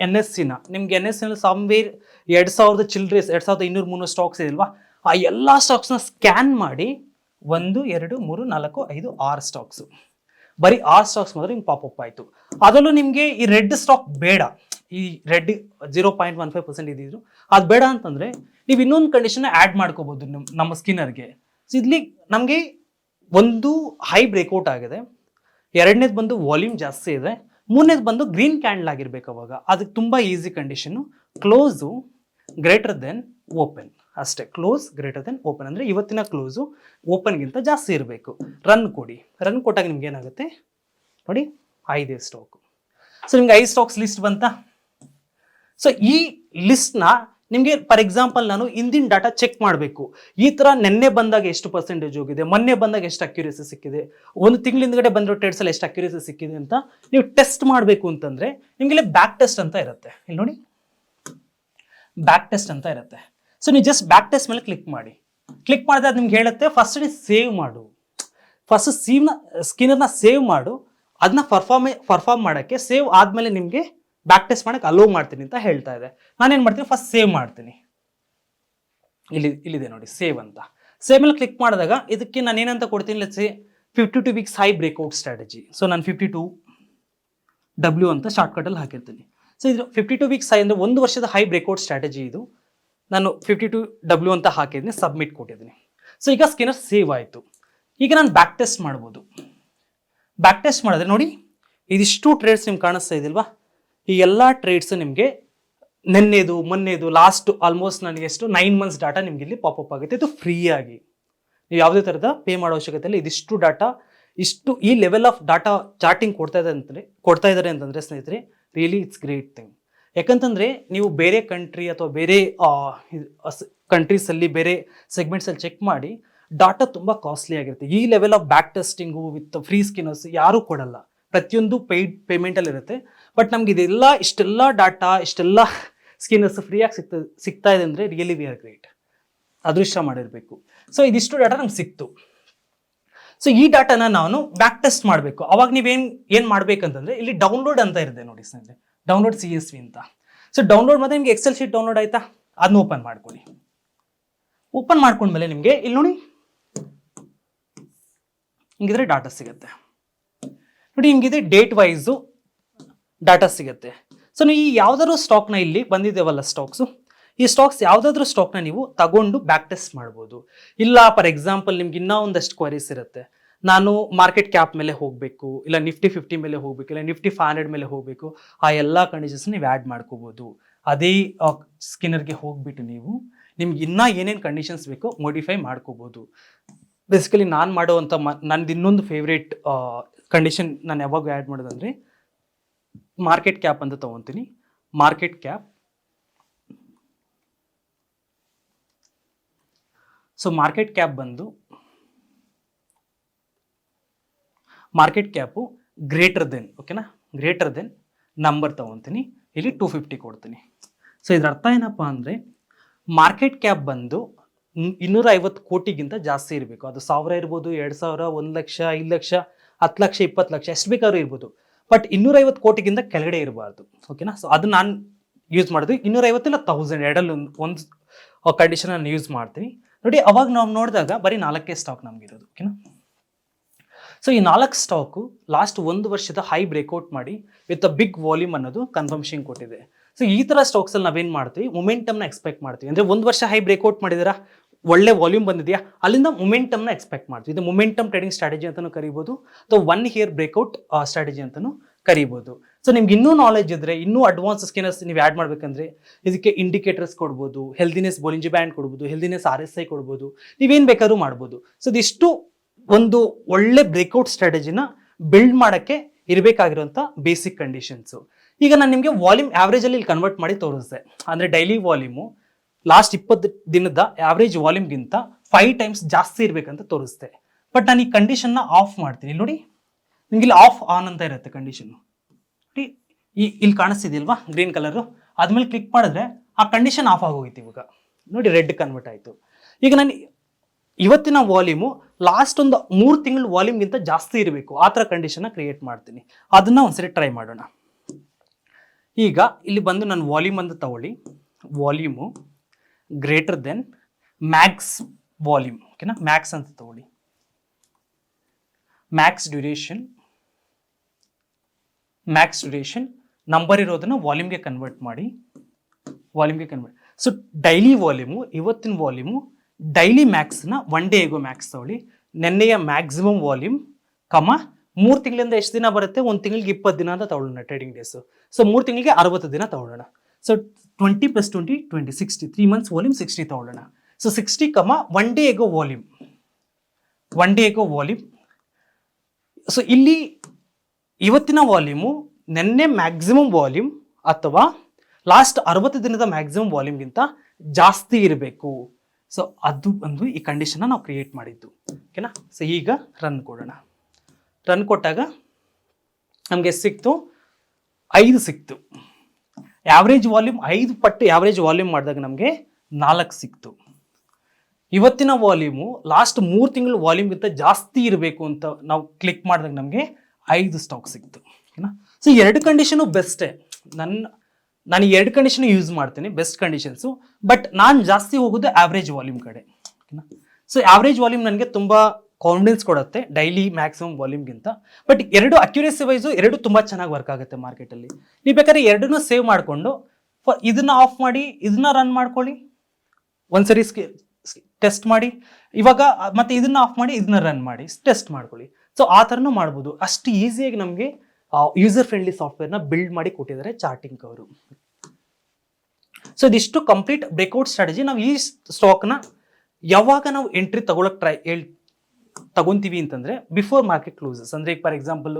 ಎನ್ ಎಸ್ ಸಿನ ನಿಮ್ಗೆ ಎನ್ ಎಸ್ ಸಿ ಸಮ್ವೇರ್ ಎರಡು ಸಾವಿರದ ಚಿಲ್ಡ್ರೆಸ್ ಎರಡು ಸಾವಿರದ ಇನ್ನೂರು ಮೂರು ಸ್ಟಾಕ್ಸ್ ಇದೆಯಲ್ವಾ, ಆ ಎಲ್ಲ ಸ್ಟಾಕ್ಸ್ನ ಸ್ಕ್ಯಾನ್ ಮಾಡಿ ಒಂದು, ಎರಡು, ಮೂರು, ನಾಲ್ಕು, ಐದು, ಆರು ಸ್ಟಾಕ್ಸು ಬರೀ ಆರು ಸ್ಟಾಕ್ಸ್ ಮಾತ್ರ ಹಿಂಗೆ ಪಾಪಪ್ ಆಯಿತು. ಅದರಲ್ಲೂ ನಿಮಗೆ ಈ ರೆಡ್ ಸ್ಟಾಕ್ ಬೇಡ. ಈ red zero point one five percent ಇದ್ದಿದ್ರು. ಅದು ಬೇಡ ಅಂತಂದರೆ ನೀವು ಇನ್ನೊಂದು ಕಂಡೀಷನ್ನ ಆ್ಯಡ್ ಮಾಡ್ಕೋಬೋದು ನಿಮ್ಮ ನಮ್ಮ ಸ್ಕಿನ್ನರ್ಗೆ ಸೊ ಇಲ್ಲಿ ನಮಗೆ ಒಂದು ಹೈ ಬ್ರೇಕ್ಔಟ್ ಆಗಿದೆ. ಎರಡನೇದು ಬಂದು ವಾಲ್ಯೂಮ್ ಜಾಸ್ತಿ ಇದೆ. ಮೂರನೇದು ಬಂದು ಗ್ರೀನ್ ಕ್ಯಾಂಡಲ್ ಆಗಿರ್ಬೇಕು ಅವಾಗ. ಅದಕ್ಕೆ ತುಂಬ easy condition close greater than open ಅಷ್ಟೇ ಕ್ಲೋಸ್ ಗ್ರೇಟರ್ ದೆನ್ ಓಪನ್ ಅಂದರೆ ಇವತ್ತಿನ ಕ್ಲೋಸು ಓಪನ್ಗಿಂತ ಜಾಸ್ತಿ ಇರಬೇಕು. ರನ್ ಕೊಡಿ. ರನ್ ಕೊಟ್ಟಾಗ ನಿಮ್ಗೆ ಏನಾಗುತ್ತೆ? ನೋಡಿ, ಐದೇ ಸ್ಟಾಕು ಸೊ ನಿಮ್ಗೆ ಐದು ಸ್ಟಾಕ್ಸ್ ಲಿಸ್ಟ್ ಬಂತಾ? ಸೊ ಈ ಲಿಸ್ಟ್ನ ನಿಮಗೆ ಫಾರ್ ಎಕ್ಸಾಂಪಲ್ ನಾನು ಹಿಂದಿನ ಡಾಟಾ ಚೆಕ್ ಮಾಡಬೇಕು. ಈ ಥರ ನೆನ್ನೆ ಬಂದಾಗ ಎಷ್ಟು ಪರ್ಸೆಂಟೇಜ್ ಹೋಗಿದೆ, ಮೊನ್ನೆ ಬಂದಾಗ ಎಷ್ಟು ಅಕ್ಯುರೇಸಿ ಸಿಕ್ಕಿದೆ, ಒಂದು ತಿಂಗಳ ಹಿಂದ್ಗಡೆ ಬಂದಿರೋ ಟ್ರೇಡ್ಸಲ್ಲಿ ಎಷ್ಟು ಅಕ್ಯುರೇಸಿ ಸಿಕ್ಕಿದೆ ಅಂತ ನೀವು ಟೆಸ್ಟ್ ಮಾಡಬೇಕು ಅಂತಂದರೆ ನಿಮಗೆ ಬ್ಯಾಕ್ ಟೆಸ್ಟ್ ಅಂತ ಇರುತ್ತೆ. ಇಲ್ಲಿ ನೋಡಿ. ಬ್ಯಾಕ್ ಟೆಸ್ಟ್ ಅಂತ ಇರುತ್ತೆ. ಸೊ ನೀವು ಜಸ್ಟ್ ಬ್ಯಾಕ್ ಟೆಸ್ಟ್ ಮೇಲೆ ಕ್ಲಿಕ್ ಮಾಡಿ. ಕ್ಲಿಕ್ ಮಾಡಿದ್ರೆ ಅದು ನಿಮ್ಗೆ ಹೇಳುತ್ತೆ ಫಸ್ಟ್ ಸೇವ್ ಮಾಡು. ಫಸ್ಟ್ ಸೀವ್ನ ಸ್ಕಿನ್ನರ್ನ ಸೇವ್ ಮಾಡು. ಅದನ್ನ ಪರ್ಫಾರ್ಮೆ ಪರ್ಫಾರ್ಮ್ ಮಾಡೋಕ್ಕೆ ಸೇವ್ ಆದಮೇಲೆ ನಿಮಗೆ ಬ್ಯಾಕ್ ಟೆಸ್ಟ್ ಮಾಡೋಕ್ಕೆ ಅಲೋ ಮಾಡ್ತೀನಿ ಅಂತ ಹೇಳ್ತಾ ಇದೆ. ನಾನೇನು ಮಾಡ್ತೀನಿ? ಫಸ್ಟ್ ಸೇವ್ ಮಾಡ್ತೀನಿ. ಇಲ್ಲಿ, ಇಲ್ಲಿದೆ ನೋಡಿ ಸೇವ್ ಅಂತ. ಸೇವ್ ಮೇಲೆ ಕ್ಲಿಕ್ ಮಾಡಿದಾಗ ಇದಕ್ಕೆ ನಾನು ಏನಂತ ಕೊಡ್ತೀನಿ? Let's see fifty two weeks high breakout strategy so ನಾನು ಫಿಫ್ಟಿ ಟು ಡಬ್ಲ್ಯೂ ಅಂತ ಶಾರ್ಟ್ಕಟಲ್ಲಿ ಹಾಕಿರ್ತೀನಿ. ಸೊ ಇದು ಫಿಫ್ಟಿ ಟು ವೀಕ್ಸ್ ಹೈ ಅಂದರೆ ಒಂದು ವರ್ಷದ ಹೈ ಬ್ರೇಕ್ಔಟ್ ಸ್ಟ್ರಾಟಜಿ ಇದು. ನಾನು ಫಿಫ್ಟಿ ಟು ಡಬ್ಲ್ಯೂ ಅಂತ ಹಾಕಿದ್ದೀನಿ ಸಬ್ಮಿಟ್ ಕೊಟ್ಟಿದ್ದೀನಿ. ಸೊ ಈಗ ಸ್ಕಿನ್ನರ್ ಸೇವ್ ಆಯಿತು. ಈಗ ನಾನು ಬ್ಯಾಕ್ ಟೆಸ್ಟ್ ಮಾಡ್ಬೋದು. ಬ್ಯಾಕ್ ಟೆಸ್ಟ್ ಮಾಡಿದ್ರೆ ನೋಡಿ, ಇದಿಷ್ಟು ಟ್ರೇಡ್ಸ್ ನಿಮ್ಗೆ ಕಾಣಿಸ್ತಾ ಇದೆಯಲ್ವಾ ಈ ಎಲ್ಲ ಟ್ರೇಡ್ಸ್ ನಿಮಗೆ ನೆನ್ನೆದು, ಮೊನ್ನೆದು ಲಾಸ್ಟ್ ಆಲ್ಮೋಸ್ಟ್ ನನಗೆ ಎಷ್ಟು ನೈನ್ ಮಂತ್ಸ್ ಡಾಟಾ ನಿಮ್ಗೆ ಇಲ್ಲಿ ಪಾಪಪ್ ಆಗುತ್ತೆ. ಇದು ಫ್ರೀ ಆಗಿ. ನೀವು ಯಾವುದೇ ಥರದ ಪೇ ಮಾಡೋ ಅವಶ್ಯಕತೆ ಇಲ್ಲ ಇದಿಷ್ಟು ಡಾಟಾ ಇಷ್ಟು ಈ ಲೆವೆಲ್ ಆಫ್ ಡಾಟಾ ಚಾರ್ಟಿಂಗ್ ಕೊಡ್ತಾ ಇದೆ ಅಂತಂದರೆ, ಕೊಡ್ತಾ ಇದ್ದಾರೆ ಅಂತಂದರೆ ಸ್ನೇಹಿತರೆ ರಿಯಲಿ ಇಟ್ಸ್ ಗ್ರೇಟ್ ಥಿಂಗ್ ಯಾಕಂತಂದರೆ ನೀವು ಬೇರೆ ಕಂಟ್ರಿ ಅಥವಾ ಬೇರೆ ಕಂಟ್ರೀಸಲ್ಲಿ ಬೇರೆ ಸೆಗ್ಮೆಂಟ್ಸಲ್ಲಿ ಚೆಕ್ ಮಾಡಿ ಡಾಟಾ ತುಂಬ ಕಾಸ್ಟ್ಲಿ ಆಗಿರುತ್ತೆ. ಈ level of back testing with free scanners ಯಾರೂ ಕೊಡಲ್ಲ. ಪ್ರತಿಯೊಂದು ಪೇಯ್ಡ್ ಪೇಮೆಂಟಲ್ಲಿ ಇರುತ್ತೆ ಬಟ್ ನಮ್ಗೆ ಇದೆಲ್ಲ, ಇಷ್ಟೆಲ್ಲ ಡಾಟಾ ಇಷ್ಟೆಲ್ಲ ಸ್ಕಿನ್ನರ್ಸ್ ಫ್ರೀಯಾಗಿ ಸಿಗ್ತಾ ಸಿಗ್ತಾ ಇದೆ ಅಂದರೆ ರಿಯಲಿ ವಿ ಆರ್ ಗ್ರೇಟ್ ಅದೃಷ್ಟ ಮಾಡಿರಬೇಕು. ಸೊ ಇದಿಷ್ಟು ಡಾಟಾ ನಮ್ಗೆ ಸಿಕ್ತು. ಸೊ ಈ ಡಾಟಾನ ನಾನು ಬ್ಯಾಕ್ ಟೆಸ್ಟ್ ಮಾಡಬೇಕು. ಅವಾಗ ನೀವೇನು ಏನು ಮಾಡ್ಬೇಕಂತಂದ್ರೆ ಇಲ್ಲಿ ಡೌನ್ಲೋಡ್ ಅಂತ ಇರುತ್ತೆ ನೋಡಿ ಸ್ನೇಹಿತರೆ. ಡೌನ್ಲೋಡ್ ಸಿ ಎಸ್ ವಿ ಅಂತ. ಸೊ ಡೌನ್ಲೋಡ್ ಮತ್ತೆ ನಿಮ್ಗೆ ಎಕ್ಸೆಲ್ ಶೀಟ್ ಡೌನ್ಲೋಡ್ ಆಯ್ತಾ? ಅದನ್ನ ಓಪನ್ ಮಾಡ್ಕೊಳ್ಳಿ. ಓಪನ್ ಮಾಡ್ಕೊಂಡ್ಮೇಲೆ ನಿಮಗೆ ಇಲ್ಲಿ ನೋಡಿ. ಹಿಂಗಿದ್ರೆ ಡಾಟಾ ಸಿಗುತ್ತೆ. ನೋಡಿ ಹಿಂಗಿದೆ ಡೇಟ್ ವೈಸು ಡಾಟಾ ಸಿಗುತ್ತೆ. ಸೊ ನೀವು ಈ ಯಾವ್ದಾದ್ರು ಸ್ಟಾಕ್ನ ಇಲ್ಲಿ ಬಂದಿದ್ದೇವಲ್ಲ ಸ್ಟಾಕ್ಸು ಈ ಸ್ಟಾಕ್ಸ್ ಯಾವುದಾದ್ರೂ ಸ್ಟಾಕ್ನ ನೀವು ತಗೊಂಡು ಬ್ಯಾಕ್ ಟೆಸ್ಟ್ ಮಾಡ್ಬೋದು. ಇಲ್ಲ ಫಾರ್ ಎಕ್ಸಾಂಪಲ್ ನಿಮ್ಗೆ ಇನ್ನೂ ಒಂದಷ್ಟು ಕ್ವರೀಸ್ ಇರುತ್ತೆ. ನಾನು ಮಾರ್ಕೆಟ್ ಕ್ಯಾಪ್ ಮೇಲೆ ಹೋಗಬೇಕು, ಇಲ್ಲ ನಿಫ್ಟಿ ಫಿಫ್ಟಿ ಮೇಲೆ ಹೋಗಬೇಕು, ಇಲ್ಲ ನಿಫ್ಟಿ ಫೈವ್ ಹಂಡ್ರೆಡ್ ಮೇಲೆ ಹೋಗಬೇಕು, ಆ ಎಲ್ಲ ಕಂಡೀಷನ್ಸ್ ನೀವು ಆ್ಯಡ್ ಮಾಡ್ಕೋಬೋದು. ಅದೇ ಸ್ಕಿನ್ನರ್ಗೆ ಹೋಗ್ಬಿಟ್ಟು ನೀವು ನಿಮ್ಗೆ ಇನ್ನೂ ಏನೇನು ಕಂಡೀಷನ್ಸ್ ಬೇಕೋ ಮೋಡಿಫೈ ಮಾಡ್ಕೋಬೋದು. ಬೇಸಿಕಲಿ ನಾನು ಮಾಡೋವಂಥ ಮ ನಂದು ಇನ್ನೊಂದು ಫೇವ್ರೇಟ್ ಕಂಡೀಷನ್ ನಾನು ಯಾವಾಗ ಆ್ಯಡ್ ಮಾಡೋದಂದರೆ ಮಾರ್ಕೆಟ್ ಕ್ಯಾಪ್ ಅಂತ ತೊಗೊತೀನಿ. Market cap. So market cap ಬಂದು, ಮಾರ್ಕೆಟ್ ಕ್ಯಾಪು ಗ್ರೇಟರ್ ದೆನ್, ಓಕೆನಾ? ಗ್ರೇಟರ್ ದೆನ್ ನಂಬರ್ ತೊಗೊತೀನಿ. ಇಲ್ಲಿ ಟೂ ಫಿಫ್ಟಿ ಕೊಡ್ತೀನಿ. ಸೊ ಇದರ ಅರ್ಥ ಏನಪ್ಪ ಅಂದರೆ, ಮಾರ್ಕೆಟ್ ಕ್ಯಾಪ್ ಬಂದು ಇನ್ನೂರ ಐವತ್ತು ಕೋಟಿಗಿಂತ ಜಾಸ್ತಿ ಇರಬೇಕು. ಅದು ಸಾವಿರ ಇರ್ಬೋದು, ಎರಡು ಸಾವಿರ, ಒಂದು ಲಕ್ಷ, ಐದು ಲಕ್ಷ, ಹತ್ತು ಲಕ್ಷ, ಇಪ್ಪತ್ತು ಲಕ್ಷ, ಎಷ್ಟು ಬೇಕಾದ್ರೂ ಇರ್ಬೋದು. ಬಟ್ ಇನ್ನೂರೈವತ್ತು ಕೋಟಿಗಿಂತ ಕೆಳಗಡೆ ಇರಬಾರ್ದು. ಓಕೆನಾ ಸೊ ಅದು ನಾನು ಯೂಸ್ ಮಾಡಿದ್ವಿ. ಇನ್ನೂರೈವತ್ತು ಇಲ್ಲ ತೌಸಂಡ್ ಎರಡಲ್ಲಿ ಒಂದು ಒಂದು ಕಂಡೀಷನ್ ನಾನು ಯೂಸ್ ಮಾಡ್ತೀನಿ. ನೋಡಿ, ಅವಾಗ ನಾವು ನೋಡಿದಾಗ ಬರೀ ನಾಲ್ಕೇ ಸ್ಟಾಕ್ ನಮಗಿರೋದು ಓಕೆನಾ ಸೊ ಈ ನಾಲ್ಕು ಸ್ಟಾಕು ಲಾಸ್ಟ್ ಒಂದು ವರ್ಷದ ಹೈ ಬ್ರೇಕ್ಔಟ್ ಮಾಡಿ ವಿತ್ ಅ ಬಿಗ್ ವಾಲ್ಯೂಮ್ ಅನ್ನೋದು ಕನ್ಫರ್ಮೇಷನ್ ಕೊಟ್ಟಿದೆ. ಸೊ ಈ ಥರ ಸ್ಟಾಕ್ಸಲ್ಲಿ ನಾವೇನು ಮಾಡ್ತೀವಿ? ಮೊಮೆಂಟಮ್ನ ಎಕ್ಸ್ಪೆಕ್ಟ್ ಮಾಡ್ತೀವಿ. ಅಂದರೆ ಒಂದು ವರ್ಷ ಹೈ ಬ್ರೇಕ್ಔಟ್ ಮಾಡಿದಿರಾ? ಒಳ್ಳೆ ವಾಲ್ಯೂಮ್ ಬಂದಿದೆಯಾ? ಅಲ್ಲಿಂದ ಮೊಮೆಂಟಮ್ನ ಎಕ್ಸ್ಪೆಕ್ಟ್ ಮಾಡ್ತೀವಿ. ಇದು ಮೊಮೆಂಟಮ್ ಟ್ರೇಡಿಂಗ್ ಸ್ಟ್ರಾಟಜಿ ಅಂತಲೂ ಕರಿಬೋದು. ಅಥವಾ ಒನ್ ಇಯರ್ ಬ್ರೇಕ್ಔಟ್ ಸ್ಟ್ರಾಟಜಿ ಅಂತಲೂ ಕರಿಬೋದು. ಸೊ ನಿಮ್ಗೆ ಇನ್ನೂ ನಾಲೆಜ್ ಇದ್ದರೆ ಇನ್ನೂ ಅಡ್ವಾನ್ಸ್ ಸ್ಕಿನರ್ಸ್ ನೀವು ಆ್ಯಡ್ ಮಾಡಬೇಕಂದ್ರೆ, ಇದಕ್ಕೆ ಇಂಡಿಕೇಟರ್ಸ್ ಕೊಡ್ಬೋದು ಹೆಲ್ದಿನೆಸ್ ಬೋಲಿಂಜಿ ಬ್ಯಾಂಡ್ ಕೊಡ್ಬೋದು ಹೆಲ್ದಿನೆಸ್ ಆರ್ ಎಸ್ ಐ ಕೊಡ್ಬೋದು, ನೀವೇನು ಬೇಕಾದ್ರೂ ಮಾಡ್ಬೋದು. ಸೊ ಇದಿಷ್ಟು ಒಂದು ಒಳ್ಳೆ ಬ್ರೇಕ್ಔಟ್ ಸ್ಟ್ರಾಟಜಿನ ಬಿಲ್ಡ್ ಮಾಡೋಕ್ಕೆ ಇರಬೇಕಾಗಿರುವಂಥ ಬೇಸಿಕ್ ಕಂಡೀಷನ್ಸು ಈಗ ನಾನು ನಿಮಗೆ ವಾಲ್ಯೂಮ್ ಆ್ಯಾವ್ರೇಜಲ್ಲಿ ಇಲ್ಲಿ ಕನ್ವರ್ಟ್ ಮಾಡಿ ತೋರಿಸ್ದೆ. ಅಂದರೆ ಡೈಲಿ ವಾಲ್ಯೂಮು ಲಾಸ್ಟ್ ಇಪ್ಪತ್ತು ದಿನದ ಆವ್ರೇಜ್ ವಾಲ್ಯೂಮ್ಗಿಂತ ಫೈವ್ ಟೈಮ್ಸ್ ಜಾಸ್ತಿ ಇರಬೇಕಂತ ತೋರಿಸ್ತೆ ಬಟ್ ನಾನು ಈ ಕಂಡೀಷನ್ನ ಆಫ್ ಮಾಡ್ತೀನಿ. ನೋಡಿ ನಿಮ್ಗೆ ಇಲ್ಲಿ ಆಫ್ ಆನ್ ಅಂತ ಇರುತ್ತೆ ಕಂಡೀಷನ್ ನೋಡಿ, ಈ ಇಲ್ಲಿ ಕಾಣಿಸ್ತಿದೆಯಲ್ವಾ ಗ್ರೀನ್ ಕಲರು ಅದ್ಮೇಲೆ ಕ್ಲಿಕ್ ಮಾಡಿದ್ರೆ ಆ ಕಂಡೀಷನ್ ಆಫ್ ಆಗೋಗಿತ್ತು ಇವಾಗ. ನೋಡಿ ರೆಡ್ ಕನ್ವರ್ಟ್ ಆಯಿತು. ಈಗ ನಾನು ಇವತ್ತಿನ ವಾಲ್ಯೂಮು ಲಾಸ್ಟ್ ಒಂದು ಮೂರು ತಿಂಗಳು ವಾಲ್ಯೂಮ್ಗಿಂತ ಜಾಸ್ತಿ ಇರಬೇಕು. ಆ ಥರ ಕಂಡೀಷನ್ನ ಕ್ರಿಯೇಟ್ ಮಾಡ್ತೀನಿ. ಅದನ್ನು ಒಂದ್ಸರಿ ಟ್ರೈ ಮಾಡೋಣ. ಈಗ ಇಲ್ಲಿ ಬಂದು ನಾನು ವಾಲ್ಯೂಮ್ ಅಂತ ತಗೊಳ್ಳಿ. Volume greater than max volume ಓಕೆನಾ ಮ್ಯಾಕ್ಸ್ ಅಂತ ತಗೊಳ್ಳಿ. Max duration max duration number ಇರೋದನ್ನ ವಾಲ್ಯೂಮ್ಗೆ ಕನ್ವರ್ಟ್ ಮಾಡಿ. ವಾಲ್ಯೂಮ್ಗೆ ಕನ್ವರ್ಟ್ ಸೊ ಡೈಲಿ ವಾಲ್ಯೂಮು ಇವತ್ತಿನ ವಾಲ್ಯೂಮು ಡೈಲಿ ಮ್ಯಾಕ್ಸ್ನ ಒನ್ ಡೇ ಎಗೋ ಮ್ಯಾಕ್ಸ್ ತಗೊಳ್ಳಿ. ನೆನ್ನೆಯ ಮ್ಯಾಕ್ಸಿಮಮ್ ವಾಲ್ಯೂಮ್ ಕಮ ಮೂರು ತಿಂಗಳಿಂದ ಎಷ್ಟು ದಿನ ಬರುತ್ತೆ? ಒಂದು ತಿಂಗಳಿಗೆ ಇಪ್ಪತ್ತು ದಿನ ಅಂತ ತಗೊಳ್ಳೋಣ ಟ್ರೇಡಿಂಗ್ ಡೇಸು ಸೊ ಮೂರು ತಿಂಗಳಿಗೆ ಅರವತ್ತು ದಿನ ತಗೊಳ್ಳೋಣ. So twenty plus twenty twenty sixty three months volume sixty ತಗೊಳ್ಳೋಣ so sixty comma one day ago volume one day ago volume so ಇಲ್ಲಿ ಇವತ್ತಿನ ವಾಲ್ಯೂಮು ನೆನ್ನೆ ಮ್ಯಾಕ್ಸಿಮಮ್ ವಾಲ್ಯೂಮ್ ಅಥವಾ ಲಾಸ್ಟ್ ಅರವತ್ತು ದಿನದ ಮ್ಯಾಕ್ಸಿಮಮ್ ವಾಲ್ಯೂಮ್ಗಿಂತ ಜಾಸ್ತಿ ಇರಬೇಕು. ಸೊ ಅದು ಒಂದು ಈ ಕಂಡೀಷನ್ನ ನಾವು ಕ್ರಿಯೇಟ್ ಮಾಡಿದ್ದು. ಓಕೆನಾ ಸೊ ಈಗ ರನ್ ಕೊಡೋಣ. ರನ್ ಕೊಟ್ಟಾಗ ನಮಗೆ ಸಿಕ್ತು ಐದು ಸಿಕ್ತು. ಆವ್ರೇಜ್ ವಾಲ್ಯೂಮ್ ಐದು ಪಟ್ಟು ಆವ್ರೇಜ್ ವಾಲ್ಯೂಮ್ ಮಾಡಿದಾಗ ನಮಗೆ ನಾಲ್ಕು ಸಿಕ್ತು. ಇವತ್ತಿನ ವಾಲ್ಯೂಮು ಲಾಸ್ಟ್ ಮೂರು ತಿಂಗಳು ವಾಲ್ಯೂಮ್ಗಿಂತ ಜಾಸ್ತಿ ಇರಬೇಕು ಅಂತ ನಾವು ಕ್ಲಿಕ್ ಮಾಡಿದಾಗ ನಮಗೆ ಐದು ಸ್ಟಾಕ್ ಸಿಕ್ತು. ಓಕೆನಾ ಸೊ ಎರಡು ಕಂಡೀಷನು ಬೆಸ್ಟೇ ನನ್ನ ನಾನು ಎರಡು ಕಂಡೀಷನ್ ಯೂಸ್ ಮಾಡ್ತೀನಿ ಬೆಸ್ಟ್ ಕಂಡೀಷನ್ಸು ಬಟ್ ನಾನು ಜಾಸ್ತಿ ಹೋಗೋದು ಆವ್ರೇಜ್ ವಾಲ್ಯೂಮ್ ಕಡೆ. ಸೊ ಆವ್ರೇಜ್ ವಾಲ್ಯೂಮ್ ನನಗೆ ತುಂಬ ಕಾನ್ಫಿಡೆನ್ಸ್ ಕೊಡುತ್ತೆ ಡೈಲಿ ಮ್ಯಾಕ್ಸಿಮಮ್ ವಾಲ್ಯೂಮ್ಗಿಂತ ಬಟ್ ಎರಡು ಅಕ್ಯುರೇಸಿ ವೈಸು ಎರಡು ತುಂಬ ಚೆನ್ನಾಗಿ ವರ್ಕ್ ಆಗುತ್ತೆ ಮಾರ್ಕೆಟಲ್ಲಿ ನೀವು ಬೇಕಾದ್ರೆ ಎರಡನ್ನೂ ಸೇವ್ ಮಾಡಿಕೊಂಡು ಇದನ್ನ ಆಫ್ ಮಾಡಿ, ಇದನ್ನ ರನ್ ಮಾಡ್ಕೊಳ್ಳಿ. ಒಂದ್ಸರಿ ಟೆಸ್ಟ್ ಮಾಡಿ. ಇವಾಗ ಮತ್ತೆ ಇದನ್ನ ಆಫ್ ಮಾಡಿ, ಇದನ್ನ ರನ್ ಮಾಡಿ. ಟೆಸ್ಟ್ ಮಾಡ್ಕೊಳ್ಳಿ. ಸೊ ಆ ಥರನೂ ಮಾಡ್ಬೋದು. ಅಷ್ಟು ಈಸಿಯಾಗಿ ನಮಗೆ ಯೂಸರ್ ಫ್ರೆಂಡ್ಲಿ ಸಾಫ್ಟ್ವೇರ್ನ ಬಿಲ್ಡ್ ಮಾಡಿ ಕೊಟ್ಟಿದ್ದಾರೆ ಚಾರ್ಟಿಂಗ್ ಅವರು. ಸೊ ಇದಿಷ್ಟು ಕಂಪ್ಲೀಟ್ ಬ್ರೇಕ್ಔಟ್ ಸ್ಟ್ರಾಟಜಿ ನಾವು ಈ ಸ್ಟಾಕ್ನ ಯಾವಾಗ ನಾವು ಎಂಟ್ರಿ ತಗೊಳಕ್ ಟ್ರೈ ತಗೊಂತೀವಿ ಅಂತಂದ್ರೆ ಬಿಫೋರ್ ಮಾರ್ಕೆಟ್ ಕ್ಲೋಸಸ್ ಅಂದ್ರೆ ಈಗ ಫಾರ್ ಎಕ್ಸಾಂಪಲ್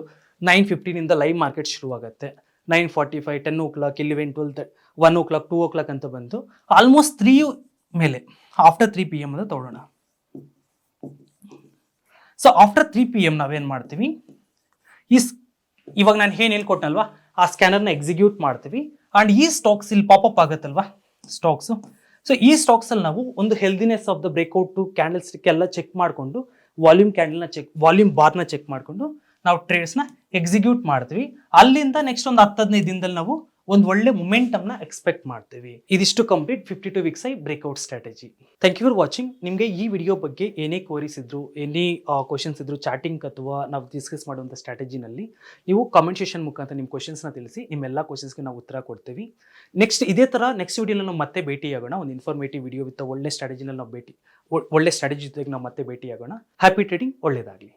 ನೈನ್ ಫಿಫ್ಟೀನಿಂದ ಲೈವ್ ಮಾರ್ಕೆಟ್ ಶುರುವಾಗುತ್ತೆ. Nine forty five ten o'clock eleven twelve one o'clock two o'clock ಅಂತ ಬಂತು ಆಲ್ಮೋಸ್ಟ್ ತ್ರೀ ಮೇಲೆ ಆಫ್ಟರ್ ತ್ರೀ ಪಿ ಎಂ ಅಂತ ತಗೊಳ್ಳೋಣ. So after three P M ನಾವೇನು ಮಾಡ್ತೀವಿ? ಈ ಇವಾಗ ನಾನು ಏನು ಹೇಳ್ಕೊಟ್ನಲ್ವಾ? ಆ ಸ್ಕ್ಯಾನರ್ನ ಎಕ್ಸಿಕ್ಯೂಟ್ ಮಾಡ್ತೀವಿ. ಆ್ಯಂಡ್ ಈ ಸ್ಟಾಕ್ಸ್ ಇಲ್ಲಿ ಪಾಪಪ್ ಆಗುತ್ತಲ್ವಾ? ಸ್ಟಾಕ್ಸು ಸೊ ಈ ಸ್ಟಾಕ್ಸಲ್ಲಿ ನಾವು ಒಂದು healthiness of the two candlestick ಎಲ್ಲ ಚೆಕ್ ಮಾಡಿಕೊಂಡು ವಾಲ್ಯೂಮ್ ಕ್ಯಾಂಡಲ್ನ ಚೆಕ್ ವಾಲ್ಯೂಮ್ ಬಾರ್ನ ಚೆಕ್ ಮಾಡಿಕೊಂಡು ನಾವು ಟ್ರೇಡ್ಸ್ನ ಎಕ್ಸಿಕ್ಯೂಟ್ ಮಾಡ್ತೀವಿ. ಅಲ್ಲಿಂದ ನೆಕ್ಸ್ಟ್ ಒಂದು ಹತ್ತು ಹದಿನೈದು ದಿನದಲ್ಲಿ ನಾವು ಒಂದು ಒಳ್ಳೆ ಮೊಮೆಂಟಮ್ನ ಎಕ್ಸ್ಪೆಕ್ಟ್ ಮಾಡ್ತೀವಿ. ಇದಿಷ್ಟು complete fifty two weeks high breakout strategy thank you for watching ನಿಮಗೆ ಈ ವಿಡಿಯೋ ಬಗ್ಗೆ ಏನೇ ಕ್ವರೀಸ್ ಇದ್ರು ಎನಿ ಕ್ವಶನ್ಸ್ ಇದ್ರು ಚಾಟಿಂಗ್ ಅಥವಾ ನಾವು ಡಿಸ್ಕಸ್ ಮಾಡುವಂಥ ಸ್ಟ್ರಾಟಜಿನಲ್ಲಿ ನೀವು ಕಾಮೆಂಟ್ ಸೆಷನ್ ಮುಖಾಂತರ ನಿಮ್ಮ ಕ್ವಶನ್ಸ್ನ ತಿಳಿಸಿ, ನಿಮ್ಮೆಲ್ಲ ಕ್ವಶನ್ಸ್ಗೆ ನಾವು ಉತ್ತರ ಕೊಡ್ತೀವಿ. ನೆಕ್ಸ್ಟ್ ಇದೇ ಥರ ನೆಕ್ಸ್ಟ್ ವಿಡಿಯೋನಲ್ಲಿ ನಾವು ಮತ್ತೆ ಭೇಟಿಯಾಗೋಣ. ಒಂದು ಇನ್ಫಾರ್ಮೇಟಿವ್ ವಿಡಿಯೋ ವಿತ್ ಒಳ್ಳೆ ಸ್ಟ್ರಾಟಜಿನಲ್ಲಿ ನಾವು ಭೇಟಿ ಒಳ್ಳೆ ಸ್ಟ್ರಾಟಜಿ ಜೊತೆಗೆ ನಾವು ಮತ್ತೆ ಭೇಟಿಯಾಗೋಣ. ಹ್ಯಾಪಿ ಟ್ರೇಡಿಂಗ್ ಒಳ್ಳೆಯದಾಗಲಿ